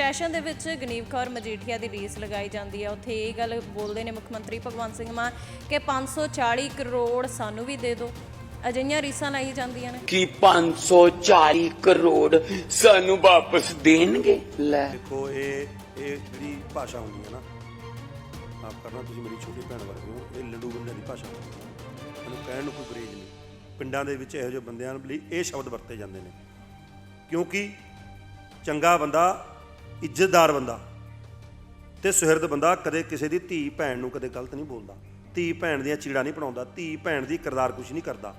Session ਦੇ ਵਿੱਚ ਗਨੀਵ ਕੌਰ ਮਜੀਠੀਆ ਦੀ ਰੀਸ ਲਗਾਈ ਜਾਂਦੀ ਹੈ। ਉੱਥੇ ਇਹ ਗੱਲ ਬੋਲਦੇ ਨੇ ਮੁੱਖ ਮੰਤਰੀ ਭਗਵੰਤ ਸਿੰਘ ਮਾਨ ਕਿ 540 ਕਰੋੜ ਸਾਨੂੰ ਵੀ ਦੇ ਦਿਓ। ਅਜਿਹੀਆਂ ਰੀਸਾਂ ਲਾਈ ਜਾਂਦੀਆਂ ਨੇ। ਕਿ 540 ਕਰੋੜ ਸਾਨੂੰ ਵਾਪਸ ਦੇਣਗੇ? ਲੈ। ਦੇਖੋ ਇਹ ਇਹ ਜਿਹੜੀ ਭਾਸ਼ਾ ਹੁੰਦੀ ਹੈ ਨਾ ਆਪ ਕਰਨਾ ਤੁਸੀਂ ਮੇਰੀ ਛੋਟੀ ਭੈਣ ਵਰਗੇ ਹੋ ਇਹ ਲੰਡੂ ਬੰਦਿਆਂ ਦੀ ਭਾਸ਼ਾ ਹੁੰਦੀ ਹੈ। ਇਹਨੂੰ ਕਹਿਣ ਨੂੰ ਕੋਈ ਗਰੇਜ ਨਹੀਂ। ਪਿੰਡਾਂ ਦੇ ਵਿੱਚ ਇਹੋ ਜਿਹੇ ਬੰਦਿਆਂ ਲਈ ਇਹ ਸ਼ਬਦ ਵਰਤੇ ਜਾਂਦੇ ਨੇ। ਕਿਉਂਕਿ ਚੰਗਾ ਬੰਦਾ ਇੱਜ਼ਤਦਾਰ ਬੰਦਾ। ਤੇ ਸੁਹਿਰਦ ਬੰਦਾ ਕਦੇ ਕਿਸੇ ਦੀ ਧੀ ਭੈਣ ਨੂੰ ਕਦੇ ਗਲਤ ਨਹੀਂ ਬੋਲਦਾ। ਧੀ ਭੈਣ ਦੀਆਂ ਚੀੜਾ ਨਹੀਂ ਬਣਾਉਂਦਾ ਧੀ ਭੈਣ ਦੀ ਕਿਰਦਾਰ ਕੁਛ ਨਹੀਂ ਕਰਦਾ।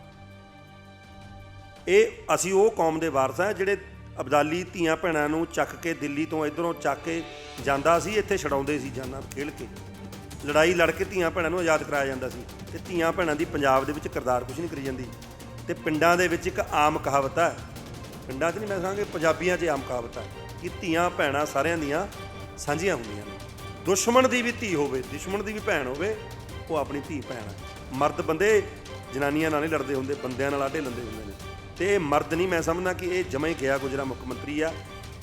ਇਹ ਅਸੀਂ ਉਹ ਕੌਮ ਦੇ ਵਾਰਸ ਆ ਜਿਹੜੇ ਅਬਦਾਲੀ ਧੀਆਂ ਭੈਣਾਂ ਨੂੰ ਚੱਕ ਕੇ ਦਿੱਲੀ ਤੋਂ ਇਧਰੋਂ ਚੱਕ ਕੇ ਜਾਂਦਾ ਸੀ, ਇੱਥੇ ਛਡਾਉਂਦੇ ਸੀ ਜਾਨਾਂ ਖੇਲ ਕੇ। ਲੜਾਈ ਲੜ ਕੇ ਧੀਆਂ ਭੈਣਾਂ ਨੂੰ ਆਜ਼ਾਦ ਕਰਾਇਆ ਜਾਂਦਾ ਸੀ। ਤੇ ਧੀਆਂ ਭੈਣਾਂ ਦੀ ਪੰਜਾਬ ਦੇ ਵਿੱਚ ਕਿਰਦਾਰ ਕੁਛ ਨਹੀਂ ਕਰੀ ਜਾਂਦੀ। ਤੇ ਪਿੰਡਾਂ ਦੇ ਵਿੱਚ ਇੱਕ ਆਮ ਕਹਾਵਤ ਹੈ ਪਿੰਡਾਂ 'ਚ ਨਹੀਂ ਮੈਂ ਕਹਾਂਗੇ, ਪੰਜਾਬੀਆਂ 'ਚ ਆਮ ਕਹਾਵਤ ਹੈ ਕਿ ਧੀਆਂ ਭੈਣਾਂ ਸਾਰਿਆਂ ਦੀਆਂ ਸਾਂਝੀਆਂ ਹੁੰਦੀਆਂ ਨੇ। ਦੁਸ਼ਮਣ ਦੀ ਵੀ ਧੀ ਹੋਵੇ, ਦੁਸ਼ਮਣ ਦੀ ਵੀ ਭੈਣ ਹੋਵੇ, ਉਹ ਆਪਣੀ ਧੀ ਭੈਣ ਹੈ ਮਰਦ ਬੰਦੇ ਜਨਾਨੀਆਂ ਨਾਲ ਨਹੀਂ ਲੜਦੇ ਹੁੰਦੇ, ਬੰਦਿਆਂ ਨਾਲ ਆਢੇ ਲੰਦੇ ਹੁੰਦੇ ਨੇ। ਤੇ ਇਹ ਮਰਦ ਨਹੀਂ, ਮੈਂ ਸਮਝਦਾ ਕਿ ਇਹ ਜਮਾ ਹੀ ਗਿਆ ਗੁਜਰਾ ਮੁੱਖ ਮੰਤਰੀ ਆ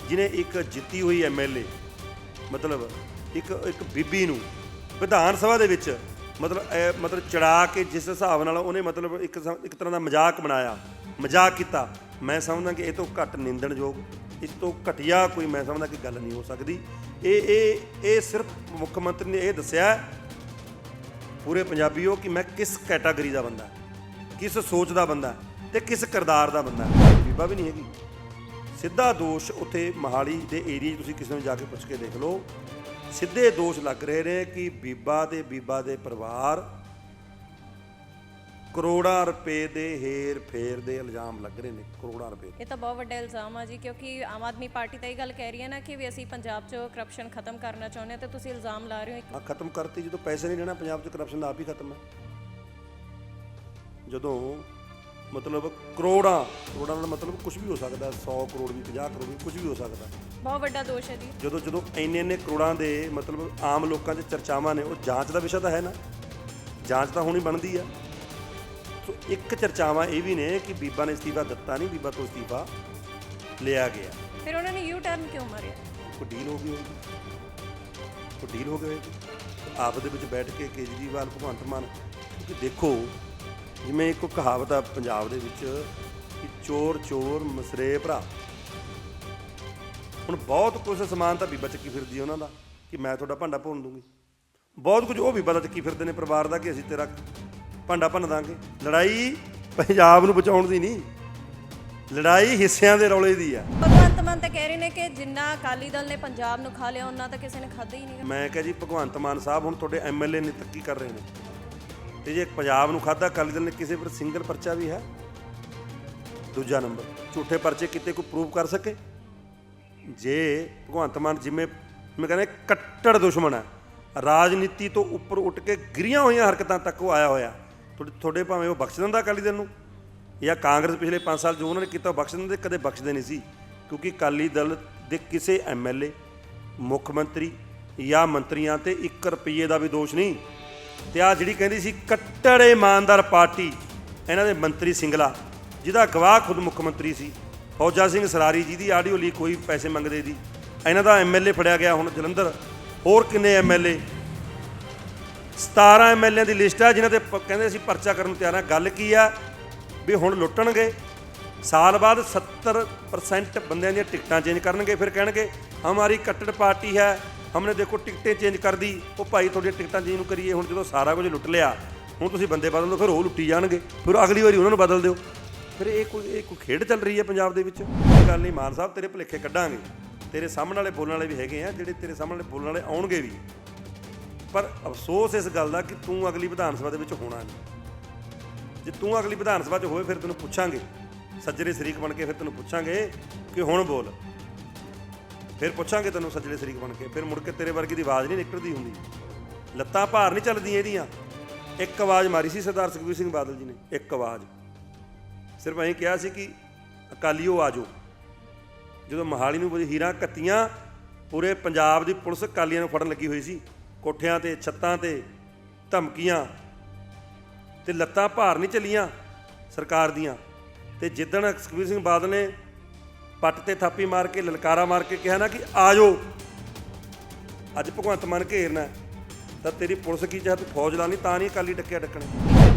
ਜਿਨੇ ਇੱਕ ਜਿੱਤੀ ਹੋਈ ਐਮਐਲਏ ਮਤਲਬ ਇੱਕ ਇੱਕ ਬੀਬੀ ਨੂੰ ਵਿਧਾਨ ਸਭਾ ਦੇ ਵਿੱਚ, ਮਤਲਬ ਮਤਲਬ ਚੜਾ ਕੇ ਜਿਸ ਹਿਸਾਬ ਨਾਲ ਉਹਨੇ ਮਤਲਬ ਇੱਕ ਇੱਕ ਤਰ੍ਹਾਂ ਦਾ ਮਜ਼ਾਕ ਬਣਾਇਆ, ਮਜ਼ਾਕ ਕੀਤਾ। ਮੈਂ ਸਮਝਦਾ ਕਿ ਇਹ ਤੋਂ ਘੱਟ ਨਿੰਦਣਯੋਗ ਇਸ ਤੋਂ ਘਟੀਆ ਕੋਈ ਮੈਂ ਸਮਝਦਾ ਕਿ ਗੱਲ ਨਹੀਂ ਹੋ ਸਕਦੀ। ਇਹ ਇਹ ਇਹ ਸਿਰਫ ਮੁੱਖ ਮੰਤਰੀ ਨੇ ਇਹ ਦੱਸਿਆ ਪੂਰੇ ਪੰਜਾਬੀਓ ਕਿ ਮੈਂ ਕਿਸ ਕੈਟਾਗਰੀ ਦਾ ਬੰਦਾ, ਕਿਸ ਸੋਚ ਦਾ ਬੰਦਾ ਤੇ ਕਿਸ ਕਿਰਦਾਰ ਦਾ ਬੰਦਾ। ਬੀਬਾ ਵੀ ਨਹੀਂ ਹੈਗੀ। ਸਿੱਧਾ ਦੋਸ਼ ਉੱਥੇ ਮਹਾਲੀ ਦੇ ਏਰੀਆ 'ਚ ਤੁਸੀਂ ਕਿਸੇ ਨੂੰ ਜਾ ਕੇ ਪੁੱਛ ਕੇ ਦੇਖ ਲਓ। ਸਿੱਧੇ ਦੋਸ਼ ਲੱਗ ਰਹੇ ਨੇ ਕਿ ਬੀਬਾ ਤੇ ਬੀਬਾ ਦੇ ਪਰਿਵਾਰ ਕਰੋੜਾਂ ਰੁਪਏ ਦੇ ਹੇਰ ਫੇਰ ਦੇ ਇਲਜ਼ਾਮ ਲੱਗ ਰਹੇ ਨੇ ਕਰੋੜਾਂ ਰੁਪਏ। ਇਹ ਤਾਂ ਬਹੁਤ ਵੱਡਾ ਇਲਜ਼ਾਮ ਆ ਜੀ ਕਿਉਂਕਿ ਆਮ ਆਦਮੀ ਪਾਰਟੀ ਤਾਂ ਇਹ ਗੱਲ ਕਹਿ ਰਹੀ ਹੈ ਨਾ ਕਿ ਵੀ ਅਸੀਂ ਪੰਜਾਬ 'ਚ ਕਰਪਸ਼ਨ ਖਤਮ ਕਰਨਾ ਚਾਹੁੰਦੇ ਹਾਂ ਤੇ ਤੁਸੀਂ ਇਲਜ਼ਾਮ ਲਾ ਰਹੇ ਹੋ ਆ ਖਤਮ ਕਰਤੀ ਜਦੋਂ ਪੈਸੇ ਨਹੀਂ ਰਹਿਣਾ ਪੰਜਾਬ 'ਚ ਕਰਪਸ਼ਨ ਦਾ ਆਪ ਹੀ ਖਤਮ ਹੈ ਜਦੋਂ ਮਤਲਬ ਕਰੋੜਾਂ ਕਰੋੜਾਂ ਦਾ ਮਤਲਬ ਕੁਝ ਵੀ ਹੋ ਸਕਦਾ 100 ਕਰੋੜ ਵੀ 50 ਕਰੋੜ ਵੀ ਕੁਝ ਵੀ ਹੋ ਸਕਦਾ। ਬਹੁਤ ਵੱਡਾ ਦੋਸ਼ ਹੈ ਜੀ। ਜਦੋਂ ਜਦੋਂ ਇੰਨੇ ਇੰਨੇ ਕਰੋੜਾਂ ਦੇ ਮਤਲਬ ਆਮ ਲੋਕਾਂ 'ਚ ਚਰਚਾਵਾਂ ਨੇ ਉਹ ਜਾਂਚ ਦਾ ਵਿਸ਼ਾ ਤਾਂ ਹੈ ਨਾ। ਜਾਂਚ ਤਾਂ ਹੋਣੀ ਬਣਦੀ ਆ। ਇੱਕ ਚਰਚਾਵਾਂ ਇਹ ਵੀ ਨੇ ਕਿ ਬੀਬਾ ਨੇ ਅਸਤੀਫਾ ਦਿੱਤਾ ਨਹੀਂ ਬੀਬਾ ਤੋਂ ਅਸਤੀਫਾ ਲਿਆ ਗਿਆ। ਫਿਰ ਉਹਨਾਂ ਨੇ ਯੂ ਟਰਨ ਕਿਉਂ ਮਾਰਿਆ? ਕੋਈ ਡੀਲ ਹੋ ਗਈ ਹੋਵੇਗੀ ਕੋਈ ਡੀਲ ਹੋ ਗਈ ਹੋਵੇਗੀ ਆਪ ਦੇ ਵਿੱਚ ਬੈਠ ਕੇ ਕੇਜਰੀਵਾਲ ਭਗਵੰਤ ਮਾਨ ਕਿਉਂਕਿ ਦੇਖੋ ਜਿਵੇਂ ਇੱਕ ਕਹਾਵਤ ਆ ਪੰਜਾਬ ਦੇ ਵਿੱਚ ਕਿ ਚੋਰ ਚੋਰ ਮਸਰੇ ਭਰਾ। ਹੁਣ ਬਹੁਤ ਕੁਝ ਸਮਾਨ ਤਾਂ ਬੀਬਾ ਚੱਕੀ ਫਿਰਦੀ ਉਹਨਾਂ ਦਾ ਕਿ ਮੈਂ ਤੁਹਾਡਾ ਭਾਂਡਾ ਭੁੰਨ ਦੂੰਗੀ। ਬਹੁਤ ਕੁਝ ਉਹ ਬੀਬਾ ਦਾ ਚੱਕੀ ਫਿਰਦੇ ਨੇ ਪਰਿਵਾਰ ਦਾ ਕਿ ਅਸੀਂ ਤੇਰਾ ਭਾਂਡਾ ਭੰਨ ਦਾਂਗੇ। ਲੜਾਈ ਪੰਜਾਬ ਨੂੰ ਬਚਾਉਣ ਦੀ ਨਹੀਂ। ਲੜਾਈ ਹਿੱਸਿਆਂ ਦੇ ਰੌਲੇ ਦੀ ਆ। ਭਗਵੰਤ ਮਾਨ ਤਾਂ ਕਹਿ ਰਹੇ ਨੇ ਕਿ ਜਿੰਨਾ ਅਕਾਲੀ ਦਲ ਨੇ ਪੰਜਾਬ ਨੂੰ ਖਾ ਲਿਆ ਉਹਨਾਂ ਤਾਂ ਕਿਸੇ ਨੇ ਖਾਧਾ ਹੀ ਨਹੀਂ ਮੈਂ ਕਿਹਾ ਜੀ ਭਗਵੰਤ ਮਾਨ ਸਾਹਿਬ ਹੁਣ ਤੁਹਾਡੇ ਐਮਐਲਏ ਨੇ ਤਰੱਕੀ ਕਰ ਰਹੇ ਨੇ। ਤੇ ਜੇ ਪੰਜਾਬ ਨੂੰ ਖਾਦਾ ਅਕਾਲੀ ਦਲ ਨੇ ਕਿਸੇ ਪਰ ਸਿੰਗਲ ਪਰਚਾ ਵੀ ਹੈ? ਦੂਜਾ ਨੰਬਰ ਝੂਠੇ ਪਰਚੇ ਕਿਤੇ ਕੋਈ ਪ੍ਰੂਵ ਕਰ ਸਕੇ? ਜੇ ਭਗਵੰਤ ਮਾਨ ਜਿਵੇਂ ਮੈਂ ਕਹਿੰਦਾ ਕੱਟੜ ਦੁਸ਼ਮਣ ਹੈ ਰਾਜਨੀਤੀ ਤੋਂ ਉੱਪਰ ਉੱਠ ਕੇ ਗਿਰੀਆਂ ਹੋਈਆਂ ਹਰਕਤਾਂ ਤੱਕ ਉਹ ਆਇਆ ਹੋਇਆ। ਤੁਹਾਡੇ ਤੁਹਾਡੇ ਭਾਵੇਂ ਉਹ ਬਖਸ਼ ਦਿੰਦਾ ਅਕਾਲੀ ਦਲ ਨੂੰ, ਜਾਂ ਕਾਂਗਰਸ ਪਿਛਲੇ 5 ਸਾਲ ਜੋ ਉਹਨਾਂ ਨੇ ਕੀਤਾ ਉਹ ਬਖਸ਼ ਦਿੰਦੇ, ਕਦੇ ਬਖਸ਼ਦੇ ਨਹੀਂ ਸੀ। ਕਿਉਂਕਿ ਅਕਾਲੀ ਦਲ ਦੇ ਕਿਸੇ ਐਮਐਲਏ ਮੁੱਖ ਮੰਤਰੀ ਜਾਂ ਮੰਤਰੀਆਂ ਤੇ 1 ਰੁਪਏ ਦਾ ਵੀ ਦੋਸ਼ ਨਹੀਂ। ਤੇ ਆ ਜਿਹੜੀ ਕਹਿੰਦੀ ਸੀ, ਕੱਟੜ ਇਮਾਨਦਾਰ ਪਾਰਟੀ, ਇਹਨਾਂ ਦੇ ਮੰਤਰੀ ਸਿੰਗਲਾ, ਜਿਹਦਾ ਗਵਾਹ ਖੁਦ ਮੁੱਖ ਮੰਤਰੀ ਸੀ, ਫੌਜਾ ਸਿੰਘ ਸਰਾਰੀ ਜਿਹਦੀ ਆਡੀਓ ਲਈ ਕੋਈ ਪੈਸੇ ਮੰਗਦੇ ਦੀ। ਇਹਨਾਂ ਦਾ ਐਮਐਲਏ ਫੜਿਆ ਗਿਆ ਹੁਣ ਜਲੰਧਰ। ਹੋਰ ਕਿੰਨੇ ਐਮਐਲਏ 17 ਐਮਐਲਏ ਦੀ ਲਿਸਟ ਆ, ਜਿਨ੍ਹਾਂ ਤੇ ਪ- ਕਹਿੰਦੇ ਅਸੀਂ ਪਰਚਾ ਕਰਨ ਨੂੰ ਤਿਆਰ ਆ। ਗੱਲ ਕੀ ਆ? ਵੀ ਹੁਣ ਲੁੱਟਣਗੇ। ਸਾਲ ਬਾਅਦ 70% ਬੰਦਿਆਂ ਦੀਆਂ ਟਿਕਟਾਂ ਚੇਂਜ ਕਰਨਗੇ, ਫਿਰ ਕਹਿਣਗੇ, ਹਮਾਰੀ ਕੱਟੜ ਪਾਰਟੀ ਹੈ, ਹਮਨੇ ਦੇਖੋ ਟਿਕਟੇ ਚੇਂਜ ਕਰ ਦੀ, ਉਹ ਭਾਈ ਤੁਹਾਡੀਆਂ ਟਿਕਟਾਂ ਚੇਂਜ ਨੂੰ ਕਰੀਏ, ਹੁਣ ਜਦੋਂ ਸਾਰਾ ਕੁਝ ਲੁੱਟ ਲਿਆ, ਹੁਣ ਤੁਸੀਂ ਬੰਦੇ ਬਦਲ ਦਿਓ, ਫਿਰ ਉਹ ਲੁੱਟੀ ਜਾਣਗੇ, ਫਿਰ ਅਗਲੀ ਵਾਰੀ ਉਹਨਾਂ ਨੂੰ ਬਦਲ ਦਿਓ। ਫਿਰ ਇਹ ਕੋਈ ਇਹ ਕੋਈ ਖੇਡ ਚੱਲ ਰਹੀ ਹੈ ਪੰਜਾਬ ਦੇ ਵਿੱਚ? ਕੋਈ ਗੱਲ ਨਹੀਂ, ਮਾਨ ਸਾਹਿਬ, ਤੇਰੇ ਭੁਲੇਖੇ ਕੱਢਾਂਗੇ। ਤੇਰੇ ਸਾਹਮਣੇ ਵਾਲੇ ਬੋਲਣ ਵਾਲੇ ਵੀ ਹੈਗੇ ਆ, ਜਿਹੜੇ ਤੇਰੇ ਸਾਹਮਣੇ ਵਾਲੇ ਬੋਲਣ ਵਾਲੇ ਆਉਣਗੇ ਵੀ। ਪਰ ਅਫਸੋਸ ਇਸ ਗੱਲ ਦਾ ਕਿ ਤੂੰ ਅਗਲੀ ਵਿਧਾਨ ਸਭਾ ਦੇ ਵਿੱਚ ਹੋਣਾ ਨਹੀਂ। ਜੇ ਤੂੰ ਅਗਲੀ ਵਿਧਾਨ ਸਭਾ 'ਚ ਹੋਵੇ ਫਿਰ ਤੈਨੂੰ ਪੁੱਛਾਂਗੇ। ਸੱਜਰੇ ਸ਼ਰੀਕ ਬਣ ਕੇ ਫਿਰ ਤੈਨੂੰ ਪੁੱਛਾਂਗੇ ਕਿ ਹੁਣ ਬੋਲ। ਫਿਰ ਪੁੱਛਾਂਗੇ ਤੈਨੂੰ ਸੱਜਰੇ ਸ਼ਰੀਕ ਬਣ ਕੇ। ਫਿਰ ਮੁੜ ਕੇ ਤੇਰੇ ਵਰਗੀ ਦੀ ਆਵਾਜ਼ ਨਹੀਂ ਨਿਕਲਦੀ ਹੁੰਦੀ। ਲੱਤਾਂ ਭਾਰ ਨਹੀਂ ਚੱਲਦੀਆਂ ਇਹਦੀਆਂ। ਇੱਕ ਆਵਾਜ਼ ਮਾਰੀ ਸੀ ਸਰਦਾਰ ਸੁਖਬੀਰ ਸਿੰਘ ਬਾਦਲ ਜੀ ਨੇ। ਇੱਕ ਆਵਾਜ਼। ਸਿਰਫ ਅਸੀਂ ਕਿਹਾ ਸੀ ਕਿ ਅਕਾਲੀਓ ਆਜੋ ਜਦੋਂ ਮਹਾਲੀ ਨੂੰ ਹੀਰਾਂ ਕੱਤੀਆਂ ਪੂਰੇ ਪੰਜਾਬ ਦੀ ਪੁਲਿਸ ਅਕਾਲੀਆਂ ਨੂੰ ਫੜਨ ਲੱਗੀ ਹੋਈ ਸੀ। ਕੋਠਿਆਂ ਤੇ, ਛੱਤਾਂ ਤੇ ਧਮਕੀਆਂ ਤੇ ਲੱਤਾਂ ਭਾਰ ਨਹੀਂ ਚੱਲੀਆਂ ਸਰਕਾਰ ਦੀਆਂ। ਤੇ ਜਿੱਦਣ ਸੁਖਬੀਰ ਸਿੰਘ ਬਾਦਲ ਨੇ ਪੱਟ ਤੇ ਥਾਪੀ ਮਾਰ ਕੇ, ਲਲਕਾਰਾ ਮਾਰ ਕੇ ਕਿਹਾ ਨਾ ਕਿ ਆ ਅੱਜ ਭਗਵੰਤ ਮਾਨ ਘੇਰਨਾ ਤਾਂ ਤੇਰੀ ਪੁਲਿਸ ਕੀ ਚਾਹ ਤੂੰ ਫੌਜ ਲਾ ਤਾਂ ਨਹੀਂ ਅਕਾਲੀ ਡੱਕਿਆ ਡੱਕਣੇ।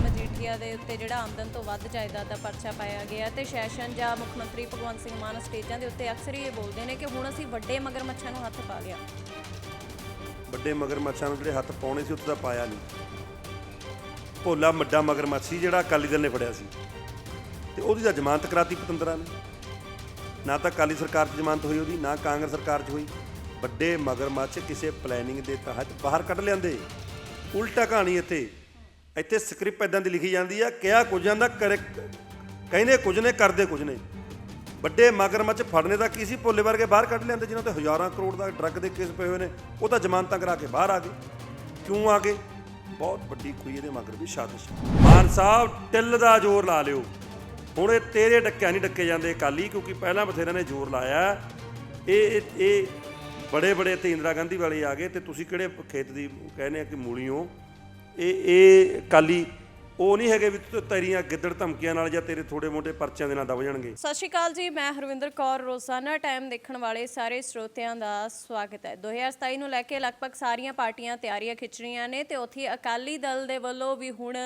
ਮਜੀਠੀਆ ਦੇ ਉੱਤੇ ਜਿਹੜਾ ਆਮਦਨ ਤੋਂ ਵੱਧ ਜਾਇਦਾਦ ਦਾ ਪਰਚਾ ਪਾਇਆ ਗਿਆ ਤੇ ਸੈਸ਼ਨ ਜਾਂ ਮੁੱਖ ਮੰਤਰੀ ਭਗਵੰਤ ਸਿੰਘ ਮਾਨ ਸਟੇਜਾਂ ਦੇ ਉੱਤੇ ਅਕਸਰ ਹੀ ਇਹ ਬੋਲਦੇ ਨੇ ਕਿ ਹੁਣ ਅਸੀਂ ਵੱਡੇ ਮਗਰਮੱਛਾਂ ਨੂੰ ਹੱਥ ਪਾ ਲਿਆ। ਵੱਡੇ ਮਗਰਮੱਛਾਂ ਨੂੰ ਜਿਹੜੇ ਹੱਥ ਪਾਉਣੇ ਸੀ, ਉੱਥੇ ਤਾਂ ਪਾਇਆ ਨਹੀਂ। ਭੋਲਾ ਮੱਡਾ ਮਗਰਮੱਛ ਸੀ ਜਿਹੜਾ ਅਕਾਲੀ ਦਲ ਨੇ ਫੜਿਆ ਸੀ। ਤੇ ਉਹਦੀ ਤਾਂ ਜ਼ਮਾਨਤ ਕਰਾਤੀ ਪਤੰਦਰਾਂ ਨੇ। ਨਾ ਤਾਂ ਅਕਾਲੀ ਸਰਕਾਰ 'ਚ ਜ਼ਮਾਨਤ ਹੋਈ ਉਹਦੀ, ਨਾ ਕਾਂਗਰਸ ਸਰਕਾਰ 'ਚ ਹੋਈ। ਵੱਡੇ ਮਗਰਮੱਛ ਕਿਸੇ ਪਲੈਨਿੰਗ ਦੇ ਤਹਿਤ ਬਾਹਰ ਕੱਢ ਲਿਆਂਦੇ। ਉਲਟਾ ਕਹਾਣੀ ਇੱਥੇ। ਇੱਥੇ ਸਕ੍ਰਿਪਟ ਇਦਾਂ ਦੀ ਲਿਖੀ ਜਾਂਦੀ ਆ, ਕਿਹਾ ਕੁਝ ਜਾਂਦਾ, ਕਰੇ ਕਹਿੰਦੇ ਕੁਝ ਨੇ, ਕਰਦੇ ਕੁਝ ਨੇ। ਵੱਡੇ ਮਗਰਮੱਛ ਫੜਨੇ ਦਾ ਕੀ ਸੀ? ਭੋਲੇ ਵਰਗੇ ਬਾਹਰ ਕੱਢ ਲੈਂਦੇ ਜਿਨ੍ਹਾਂ ਤੇ ਹਜ਼ਾਰਾਂ ਕਰੋੜ ਦਾ ਡਰੱਗ ਦੇ ਕੇਸ ਪਏ ਹੋਏ ਨੇ। ਉਹ ਤਾਂ ਜ਼ਮਾਨਤਾਂ ਕਰਾ ਕੇ ਬਾਹਰ ਆ ਗਏ। ਕਿਉਂ ਆ ਗਏ? ਬਹੁਤ ਵੱਡੀ ਕੋਈ ਇਹਦੇ ਮਗਰ ਵੀ ਸਾਜ਼ਿਸ਼ ਮਾਨ ਸਾਹਿਬ ਟਿੱਲ ਦਾ ਜ਼ੋਰ ਲਾ ਲਿਓ। ਹੁਣ ਇਹ ਤੇਰੇ ਡੱਕਿਆ ਨਹੀਂ ਡੱਕੇ ਜਾਂਦੇ ਅਕਾਲੀ, ਕਿਉਂਕਿ ਪਹਿਲਾਂ ਬਥੇਰਿਆਂ ਨੇ ਜ਼ੋਰ ਲਾਇਆ। ਇਹ, ਇਹ- ਇਹ ਬੜੇ ਬੜੇ ਤੇ ਇੰਦਰਾ ਗਾਂਧੀ ਵਾਲੇ ਆ ਗਏ ਤੇ ਤੁਸੀਂ ਕਿਹੜੇ ਖੇਤ ਦੀ ਕਹਿੰਦੇ ਆ ਕਿ ਮੂਲੀ ਹੋ ਇਹ ਇਹ ਕਾਲੀ ਉਹ ਨਹੀਂ ਹੈਗੇ ਵੀ ਤੇਰੀਆਂ ਗਿੱਦੜ ਧਮਕੀਆਂ ਨਾਲ ਜਾਂ ਤੇਰੇ ਥੋੜੇ ਮੋਟੇ ਪਰਚਿਆਂ ਦੇ ਨਾਲ ਦਬ ਜਾਣਗੇ। ਸਤਿ ਸ਼੍ਰੀ ਅਕਾਲ ਜੀ, ਮੈਂ ਹਰਵਿੰਦਰ ਕੌਰ, ਰੋਜ਼ਾਨਾ ਟਾਈਮ ਦੇਖਣ ਵਾਲੇ ਸਾਰੇ ਸਰੋਤਿਆਂ ਦਾ ਸਵਾਗਤ ਹੈ। 2027 ਨੂੰ ਲੈ ਕੇ ਲਗਭਗ ਸਾਰੀਆਂ ਪਾਰਟੀਆਂ ਤਿਆਰੀਆਂ ਖਿੱਚ ਰਹੀਆਂ ਨੇ ਤੇ ਉੱਥੇ ਅਕਾਲੀ ਦਲ ਦੇ ਵੱਲੋਂ ਵੀ ਹੁਣ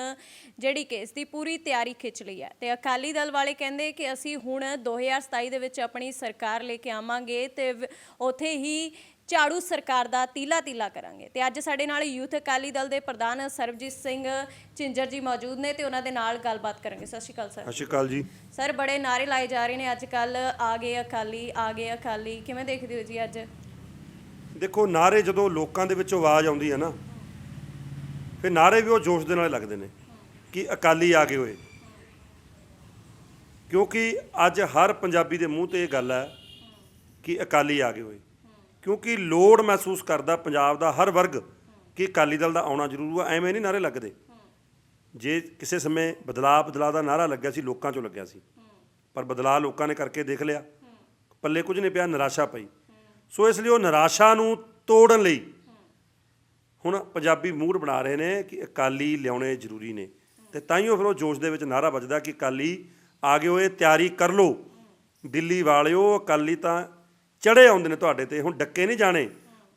ਜਿਹੜੀ ਕਿ ਇਸ ਦੀ ਪੂਰੀ ਤਿਆਰੀ ਖਿੱਚ ਲਈ ਹੈ। ਤੇ ਅਕਾਲੀ ਦਲ ਵਾਲੇ ਕਹਿੰਦੇ ਕਿ ਅਸੀਂ ਹੁਣ 2027 ਦੇ ਵਿੱਚ ਆਪਣੀ ਸਰਕਾਰ ਲੈ ਕੇ ਆਵਾਂਗੇ ਤੇ ਉੱਥੇ ਹੀ ਝਾੜੂ ਸਰਕਾਰ ਦਾ ਤੀਲਾ ਤੀਲਾ ਕਰਾਂਗੇ। ਤੇ ਅੱਜ ਸਾਡੇ ਨਾਲ ਯੂਥ ਅਕਾਲੀ ਦਲ ਦੇ ਪ੍ਰਧਾਨ ਸਰਬਜੀਤ ਸਿੰਘ ਝਿੰਜਰ ਜੀ ਮੌਜੂਦ ਨੇ ਤੇ ਉਹਨਾਂ ਦੇ ਨਾਲ ਗੱਲਬਾਤ ਕਰਾਂਗੇ। ਸਤਿ ਸ਼੍ਰੀ ਅਕਾਲ ਸਰ। ਸਤਿ ਸ਼੍ਰੀ ਅਕਾਲ ਜੀ। ਸਰ ਬੜੇ ਨਾਰੇ ਲਾਏ ਜਾ ਰਹੇ ਨੇ ਅੱਜ ਕੱਲ ਆ ਗਏ ਅਕਾਲੀ ਆ ਗਏ ਅਕਾਲੀ। ਕਿਵੇਂ ਦੇਖਦੇ ਹੋ ਜੀ ਅੱਜ? ਦੇਖੋ ਨਾਰੇ ਜਦੋਂ ਲੋਕਾਂ ਦੇ ਵਿੱਚੋਂ ਆਵਾਜ਼ ਆਉਂਦੀ ਹੈ ਨਾ ਫਿਰ ਨਾਰੇ ਵੀ ਉਹ ਜੋਸ਼ ਦੇ ਨਾਲ ਲੱਗਦੇ ਨੇ ਕਿ ਅਕਾਲੀ ਆ ਗਏ ਹੋਏ। ਕਿਉਂਕਿ ਅੱਜ ਹਰ ਪੰਜਾਬੀ ਦੇ ਮੂੰਹ ਤੇ ਇਹ ਗੱਲ ਹੈ ਕਿ ਅਕਾਲੀ ਆ ਗਏ ਹੋਏ। ਕਿਉਂਕਿ ਲੋੜ ਮਹਿਸੂਸ ਕਰਦਾ ਪੰਜਾਬ ਦਾ ਹਰ ਵਰਗ ਕਿ ਅਕਾਲੀ ਦਲ ਦਾ ਆਉਣਾ ਜ਼ਰੂਰ ਆ ਐਵੇਂ ਨਹੀਂ ਨਾਰੇ ਲੱਗਦੇ। ਜੇ ਕਿਸੇ ਸਮੇਂ ਬਦਲਾਅ ਬਦਲਾਅ ਦਾ ਨਾਰਾ ਲੱਗਿਆ ਸੀ, ਲੋਕਾਂ ਚੋਂ ਲੱਗਿਆ ਸੀ। ਪਰ ਬਦਲਾਅ ਲੋਕਾਂ ਨੇ ਕਰਕੇ ਦੇਖ ਲਿਆ। ਪੱਲੇ ਕੁਝ ਨਹੀਂ ਪਿਆ, ਨਿਰਾਸ਼ਾ ਪਈ। ਸੋ ਇਸ ਲਈ ਉਹ ਨਿਰਾਸ਼ਾ ਨੂੰ ਤੋੜਨ ਲਈ ਹੁਣ ਪੰਜਾਬੀ ਮੂਡ ਬਣਾ ਰਹੇ ਨੇ ਕਿ ਅਕਾਲੀ ਲਿਆਉਣੇ ਜ਼ਰੂਰੀ ਨੇ। ਤੇ ਤਾਂ ਹੀ ਉਹ ਫਿਰ ਉਹ ਜੋਸ਼ ਦੇ ਵਿੱਚ ਨਾਰਾ ਵੱਜਦਾ ਕਿ ਅਕਾਲੀ ਆ ਗਏ ਹੋਏ, ਤਿਆਰੀ ਕਰ ਲਓ। ਦਿੱਲੀ ਵਾਲਿਓ, ਅਕਾਲੀ ਤਾਂ ਚੜੇ ਆਉਂਦੇ ਨੇ ਤੁਹਾਡੇ ਤੇ, ਹੁਣ ਡੱਕੇ ਨਹੀਂ ਜਾਣੇ।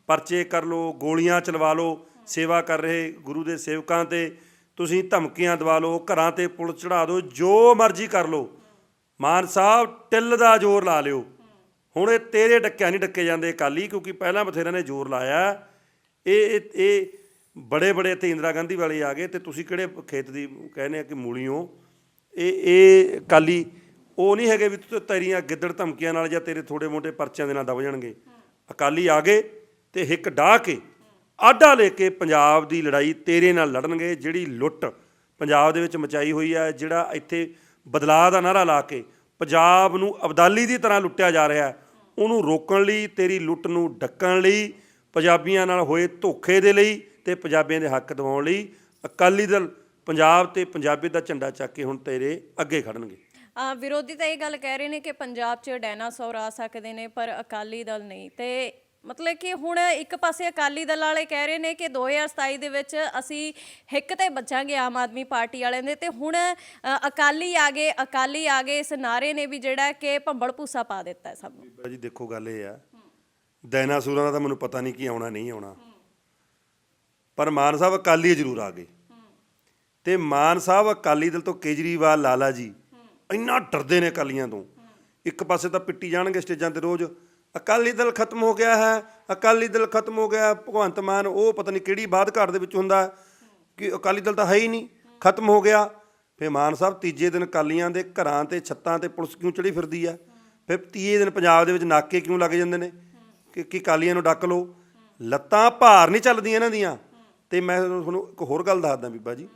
ਪਰਚੇ ਕਰ ਲਓ, ਗੋਲੀਆਂ ਚਲਵਾ ਲਓ, ਸੇਵਾ ਕਰ ਰਹੇ ਗੁਰੂ ਦੇ ਸੇਵਕਾਂ ਤੇ, ਤੁਸੀਂ ਧਮਕੀਆਂ ਦਵਾ ਲਓ, ਘਰਾਂ ਤੇ ਪੁਲਿਸ ਚੜਾ ਦਿਓ, ਜੋ ਮਰਜ਼ੀ ਕਰ ਲਓ। ਮਾਨ ਸਾਹਿਬ ਟਿੱਲ ਦਾ ਜ਼ੋਰ ਲਾ ਲਿਓ। ਹੁਣ ਇਹ ਤੇਰੇ ਡੱਕਿਆ ਨਹੀਂ ਡੱਕੇ ਜਾਂਦੇ ਅਕਾਲੀ, ਕਿਉਂਕਿ ਪਹਿਲਾਂ ਬਥੇਰਿਆਂ ਨੇ ਜ਼ੋਰ ਲਾਇਆ। ਇਹ, ਇਹ- ਇਹ ਬੜੇ ਬੜੇ ਤੇ ਇੰਦਰਾ ਗਾਂਧੀ ਵਾਲੇ ਆ ਗਏ ਤੇ ਤੁਸੀਂ ਕਿਹੜੇ ਖੇਤ ਦੀ ਕਹਿੰਦੇ ਆ ਕਿ ਮੂਲੀਓ? ਇਹ ਇਹ ਅਕਾਲੀ ਉਹ ਨਹੀਂ ਹੈਗੇ ਵੀ ਤੂੰ ਤੇਰੀਆਂ ਗਿੱਦੜ ਧਮਕੀਆਂ ਨਾਲ ਜਾਂ ਤੇਰੇ ਥੋੜੇ ਮੋਟੇ ਪਰਚਿਆਂ ਦੇ ਨਾਲ ਦਬ ਜਾਣਗੇ। ਅਕਾਲੀ ਆ ਗਏ ਤੇ ਹਿੱਕ ਡਾਹ ਕੇ ਆਡਾ ਲੈ ਕੇ ਪੰਜਾਬ ਦੀ ਲੜਾਈ ਤੇਰੇ ਨਾਲ ਲੜਨਗੇ, ਜਿਹੜੀ ਲੁੱਟ ਪੰਜਾਬ ਦੇ ਵਿੱਚ ਮਚਾਈ ਹੋਈ ਹੈ ਜਿਹੜਾ ਇੱਥੇ ਬਦਲਾਅ ਦਾ ਨਾਰਾ ਲਾ ਕੇ ਪੰਜਾਬ ਨੂੰ ਅਬਦਾਲੀ ਦੀ ਤਰ੍ਹਾਂ ਲੁੱਟਿਆ ਜਾ ਰਿਹਾ। ਹੈ ਉਹਨੂੰ ਰੋਕਣ ਲਈ, ਤੇਰੀ ਲੁੱਟ ਨੂੰ ਡੱਕਣ ਲਈ, ਪੰਜਾਬੀਆਂ ਨਾਲ ਹੋਏ ਧੋਖੇ ਦੇ ਲਈ ਤੇ ਪੰਜਾਬੀਆਂ ਦੇ ਹੱਕ ਦਿਵਾਉਣ ਲਈ ਅਕਾਲੀ ਦਲ ਪੰਜਾਬ ਤੇ ਪੰਜਾਬੀ ਦਾ ਝੰਡਾ ਚੱਕ ਕੇ ਹੁਣ ਤੇਰੇ ਅੱਗੇ ਖੜਨਗੇ। ਵਿਰੋਧੀ ਤਾਂ ਇਹ ਗੱਲ ਕਹਿ ਰਹੇ ਨੇ ਕਿ ਪੰਜਾਬ 'ਚ ਡਾਇਨਾਸੌਰ ਆ ਸਕਦੇ ਨੇ ਪਰ ਅਕਾਲੀ ਦਲ ਨਹੀਂ। ਤੇ ਮਤਲਬ ਕਿ ਹੁਣ ਇੱਕ ਪਾਸੇ ਅਕਾਲੀ ਦਲ ਵਾਲੇ ਕਹਿ ਰਹੇ ਨੇ ਕਿ 2027 ਦੇ ਵਿੱਚ ਅਸੀਂ ਹਿੱਕ ਤੇ ਬਚਾਂਗੇ ਆਮ ਆਦਮੀ ਪਾਰਟੀ ਵਾਲਿਆਂ ਦੇ ਤੇ ਹੁਣ ਅ, ਅਕਾਲੀ ਆ ਗਏ ਅਕਾਲੀ ਆ ਗਏ ਇਸ ਨਾਰੇ ਨੇ ਵੀ ਜਿਹੜਾ ਕਿ ਭੰਬਲ ਭੂਸਾ ਪਾ ਦਿੱਤਾ ਹੈ ਸਭ ਨੂੰ। ਬੀਬਾ ਜੀ ਦੇਖੋ ਗੱਲ ਇਹ ਆ। ਡਾਇਨਾਸੌਰਾਂ ਦਾ ਤਾਂ ਮੈਨੂੰ ਪਤਾ ਨਹੀਂ ਕੀ ਆਉਣਾ ਨਹੀਂ ਆਉਣਾ। ਪਰ ਮਾਨ ਸਾਹਿਬ ਅਕਾਲੀ ਜ਼ਰੂਰ ਆ ਗਏ। ਤੇ ਮਾਨ ਸਾਹਿਬ ਅਕਾਲੀ ਦਲ ਤੋਂ ਕੇਜਰੀਵਾਲ ਲਾਲਾ ਜੀ ਇੰਨਾ ਡਰਦੇ ਨੇ ਅਕਾਲੀਆਂ ਤੋਂ। ਇੱਕ ਪਾਸੇ ਤਾਂ ਪਿੱਟੀ ਜਾਣਗੇ ਸਟੇਜਾਂ ਤੇ ਰੋਜ਼। ਅਕਾਲੀ ਦਲ ਖਤਮ ਹੋ ਗਿਆ ਹੈ। ਅਕਾਲੀ ਦਲ ਖਤਮ ਹੋ ਗਿਆ। ਭਗਵੰਤ ਮਾਨ, ਉਹ ਪਤਾ ਨਹੀਂ ਕਿਹੜੀ ਬਾਤ ਘਾਟ ਦੇ ਵਿੱਚ ਹੁੰਦਾ ਕਿ ਅਕਾਲੀ ਦਲ ਤਾਂ ਹੈ ਹੀ ਨਹੀਂ। ਖਤਮ ਹੋ ਗਿਆ। ਫਿਰ ਮਾਨ ਸਾਹਿਬ ਤੀਜੇ ਦਿਨ ਅਕਾਲੀਆਂ ਦੇ ਘਰਾਂ ਤੇ, ਛੱਤਾਂ ਤੇ ਪੁਲਿਸ ਕਿਉਂ ਚੜੀ ਫਿਰਦੀ ਆ ਫਿਰ ਤੀਏ ਦਿਨ ਪੰਜਾਬ ਦੇ ਵਿੱਚ ਨਾਕੇ ਕਿਉਂ ਲੱਗ ਜਾਂਦੇ ਨੇ? ਕਿ ਕਿ ਅਕਾਲੀਆਂ ਨੂੰ ਡੱਕ ਲਓ? ਲੱਤਾਂ ਭਾਰ ਨਹੀਂ ਚੱਲਦੀਆਂ ਇਹਨਾਂ ਦੀਆਂ। ਤੇ ਮੈਂ ਤੁਹਾਨੂੰ ਇੱਕ ਹੋਰ ਗੱਲ ਦੱਸਦਾ ਬੀਬਾ ਜੀ,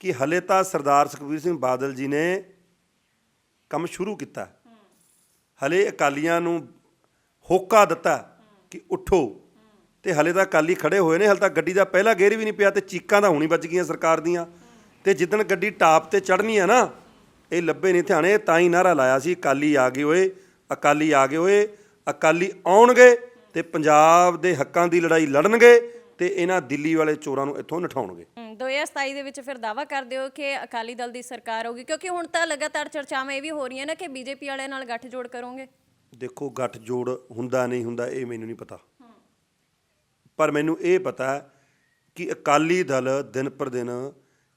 ਕਿ ਹਲੇ ਤਾਂ ਸਰਦਾਰ ਸੁਖਬੀਰ ਸਿੰਘ ਬਾਦਲ ਜੀ ਨੇ ਕੰਮ ਸ਼ੁਰੂ ਕੀਤਾ। ਹਲੇ ਅਕਾਲੀਆਂ ਨੂੰ ਹੋਕਾ ਦਿੱਤਾ ਕਿ ਉਠੋ। ਤੇ ਹਲੇ ਤਾਂ ਅਕਾਲੀ ਖੜੇ ਹੋਏ ਨੇ, ਹਲੇ ਤਾਂ ਗੱਡੀ ਦਾ ਪਹਿਲਾ ਗੇਅਰ ਵੀ ਨਹੀਂ ਪਿਆ ਤੇ ਚੀਕਾਂ ਤਾਂ ਹੁਣੀ ਵੱਜ ਗਈਆਂ ਸਰਕਾਰ ਦੀਆਂ। ਤੇ ਜਿੱਦਣ ਗੱਡੀ ਟਾਪ ਤੇ ਚੜ੍ਹਨੀ ਆ ਨਾ, ਇਹ ਲੱਭੇ ਨਹੀਂ ਥਾਣੇ ਤਾਂ ਹੀ ਨਾਰਾ ਲਾਇਆ ਸੀ, ਅਕਾਲੀ ਆ ਗਏ ਓਏ, ਅਕਾਲੀ ਆ ਗਏ ਓਏ, ਅਕਾਲੀ ਆਉਣਗੇ ਤੇ ਪੰਜਾਬ ਦੇ ਹੱਕਾਂ ਦੀ ਲੜਾਈ ਲੜਨਗੇ ਤੇ ਇਹਨਾਂ ਦਿੱਲੀ ਵਾਲੇ ਚੋਰਾਂ ਨੂੰ ਇੱਥੋਂ ਨਠਾਉਣਗੇ। 2027 ਦੇ ਵਿੱਚ ਫਿਰ ਦਾਵਾ ਕਰਦੇ ਹੋ ਕਿ ਅਕਾਲੀ ਦਲ ਦੀ ਸਰਕਾਰ ਹੋਗੀ ਕਿਉਂਕਿ ਹੁਣ ਤਾਂ ਲਗਾਤਾਰ ਚਰਚਾਵਾਂ ਇਹ ਵੀ ਹੋ ਰਹੀਆਂ ਨੇ ਕਿ ਬੀਜੇਪੀ ਵਾਲਿਆਂ ਨਾਲ ਗੱਠਜੋੜ ਕਰੋਗੇ। ਦੇਖੋ ਗੱਠ ਜੋੜ ਹੁੰਦਾ ਨਹੀਂ ਹੁੰਦਾ ਇਹ ਮੈਨੂੰ ਨਹੀਂ ਪਤਾ। ਪਰ ਮੈਨੂੰ ਇਹ ਪਤਾ ਕਿ ਅਕਾਲੀ ਦਲ ਦਿਨ ਪਰ ਦਿਨ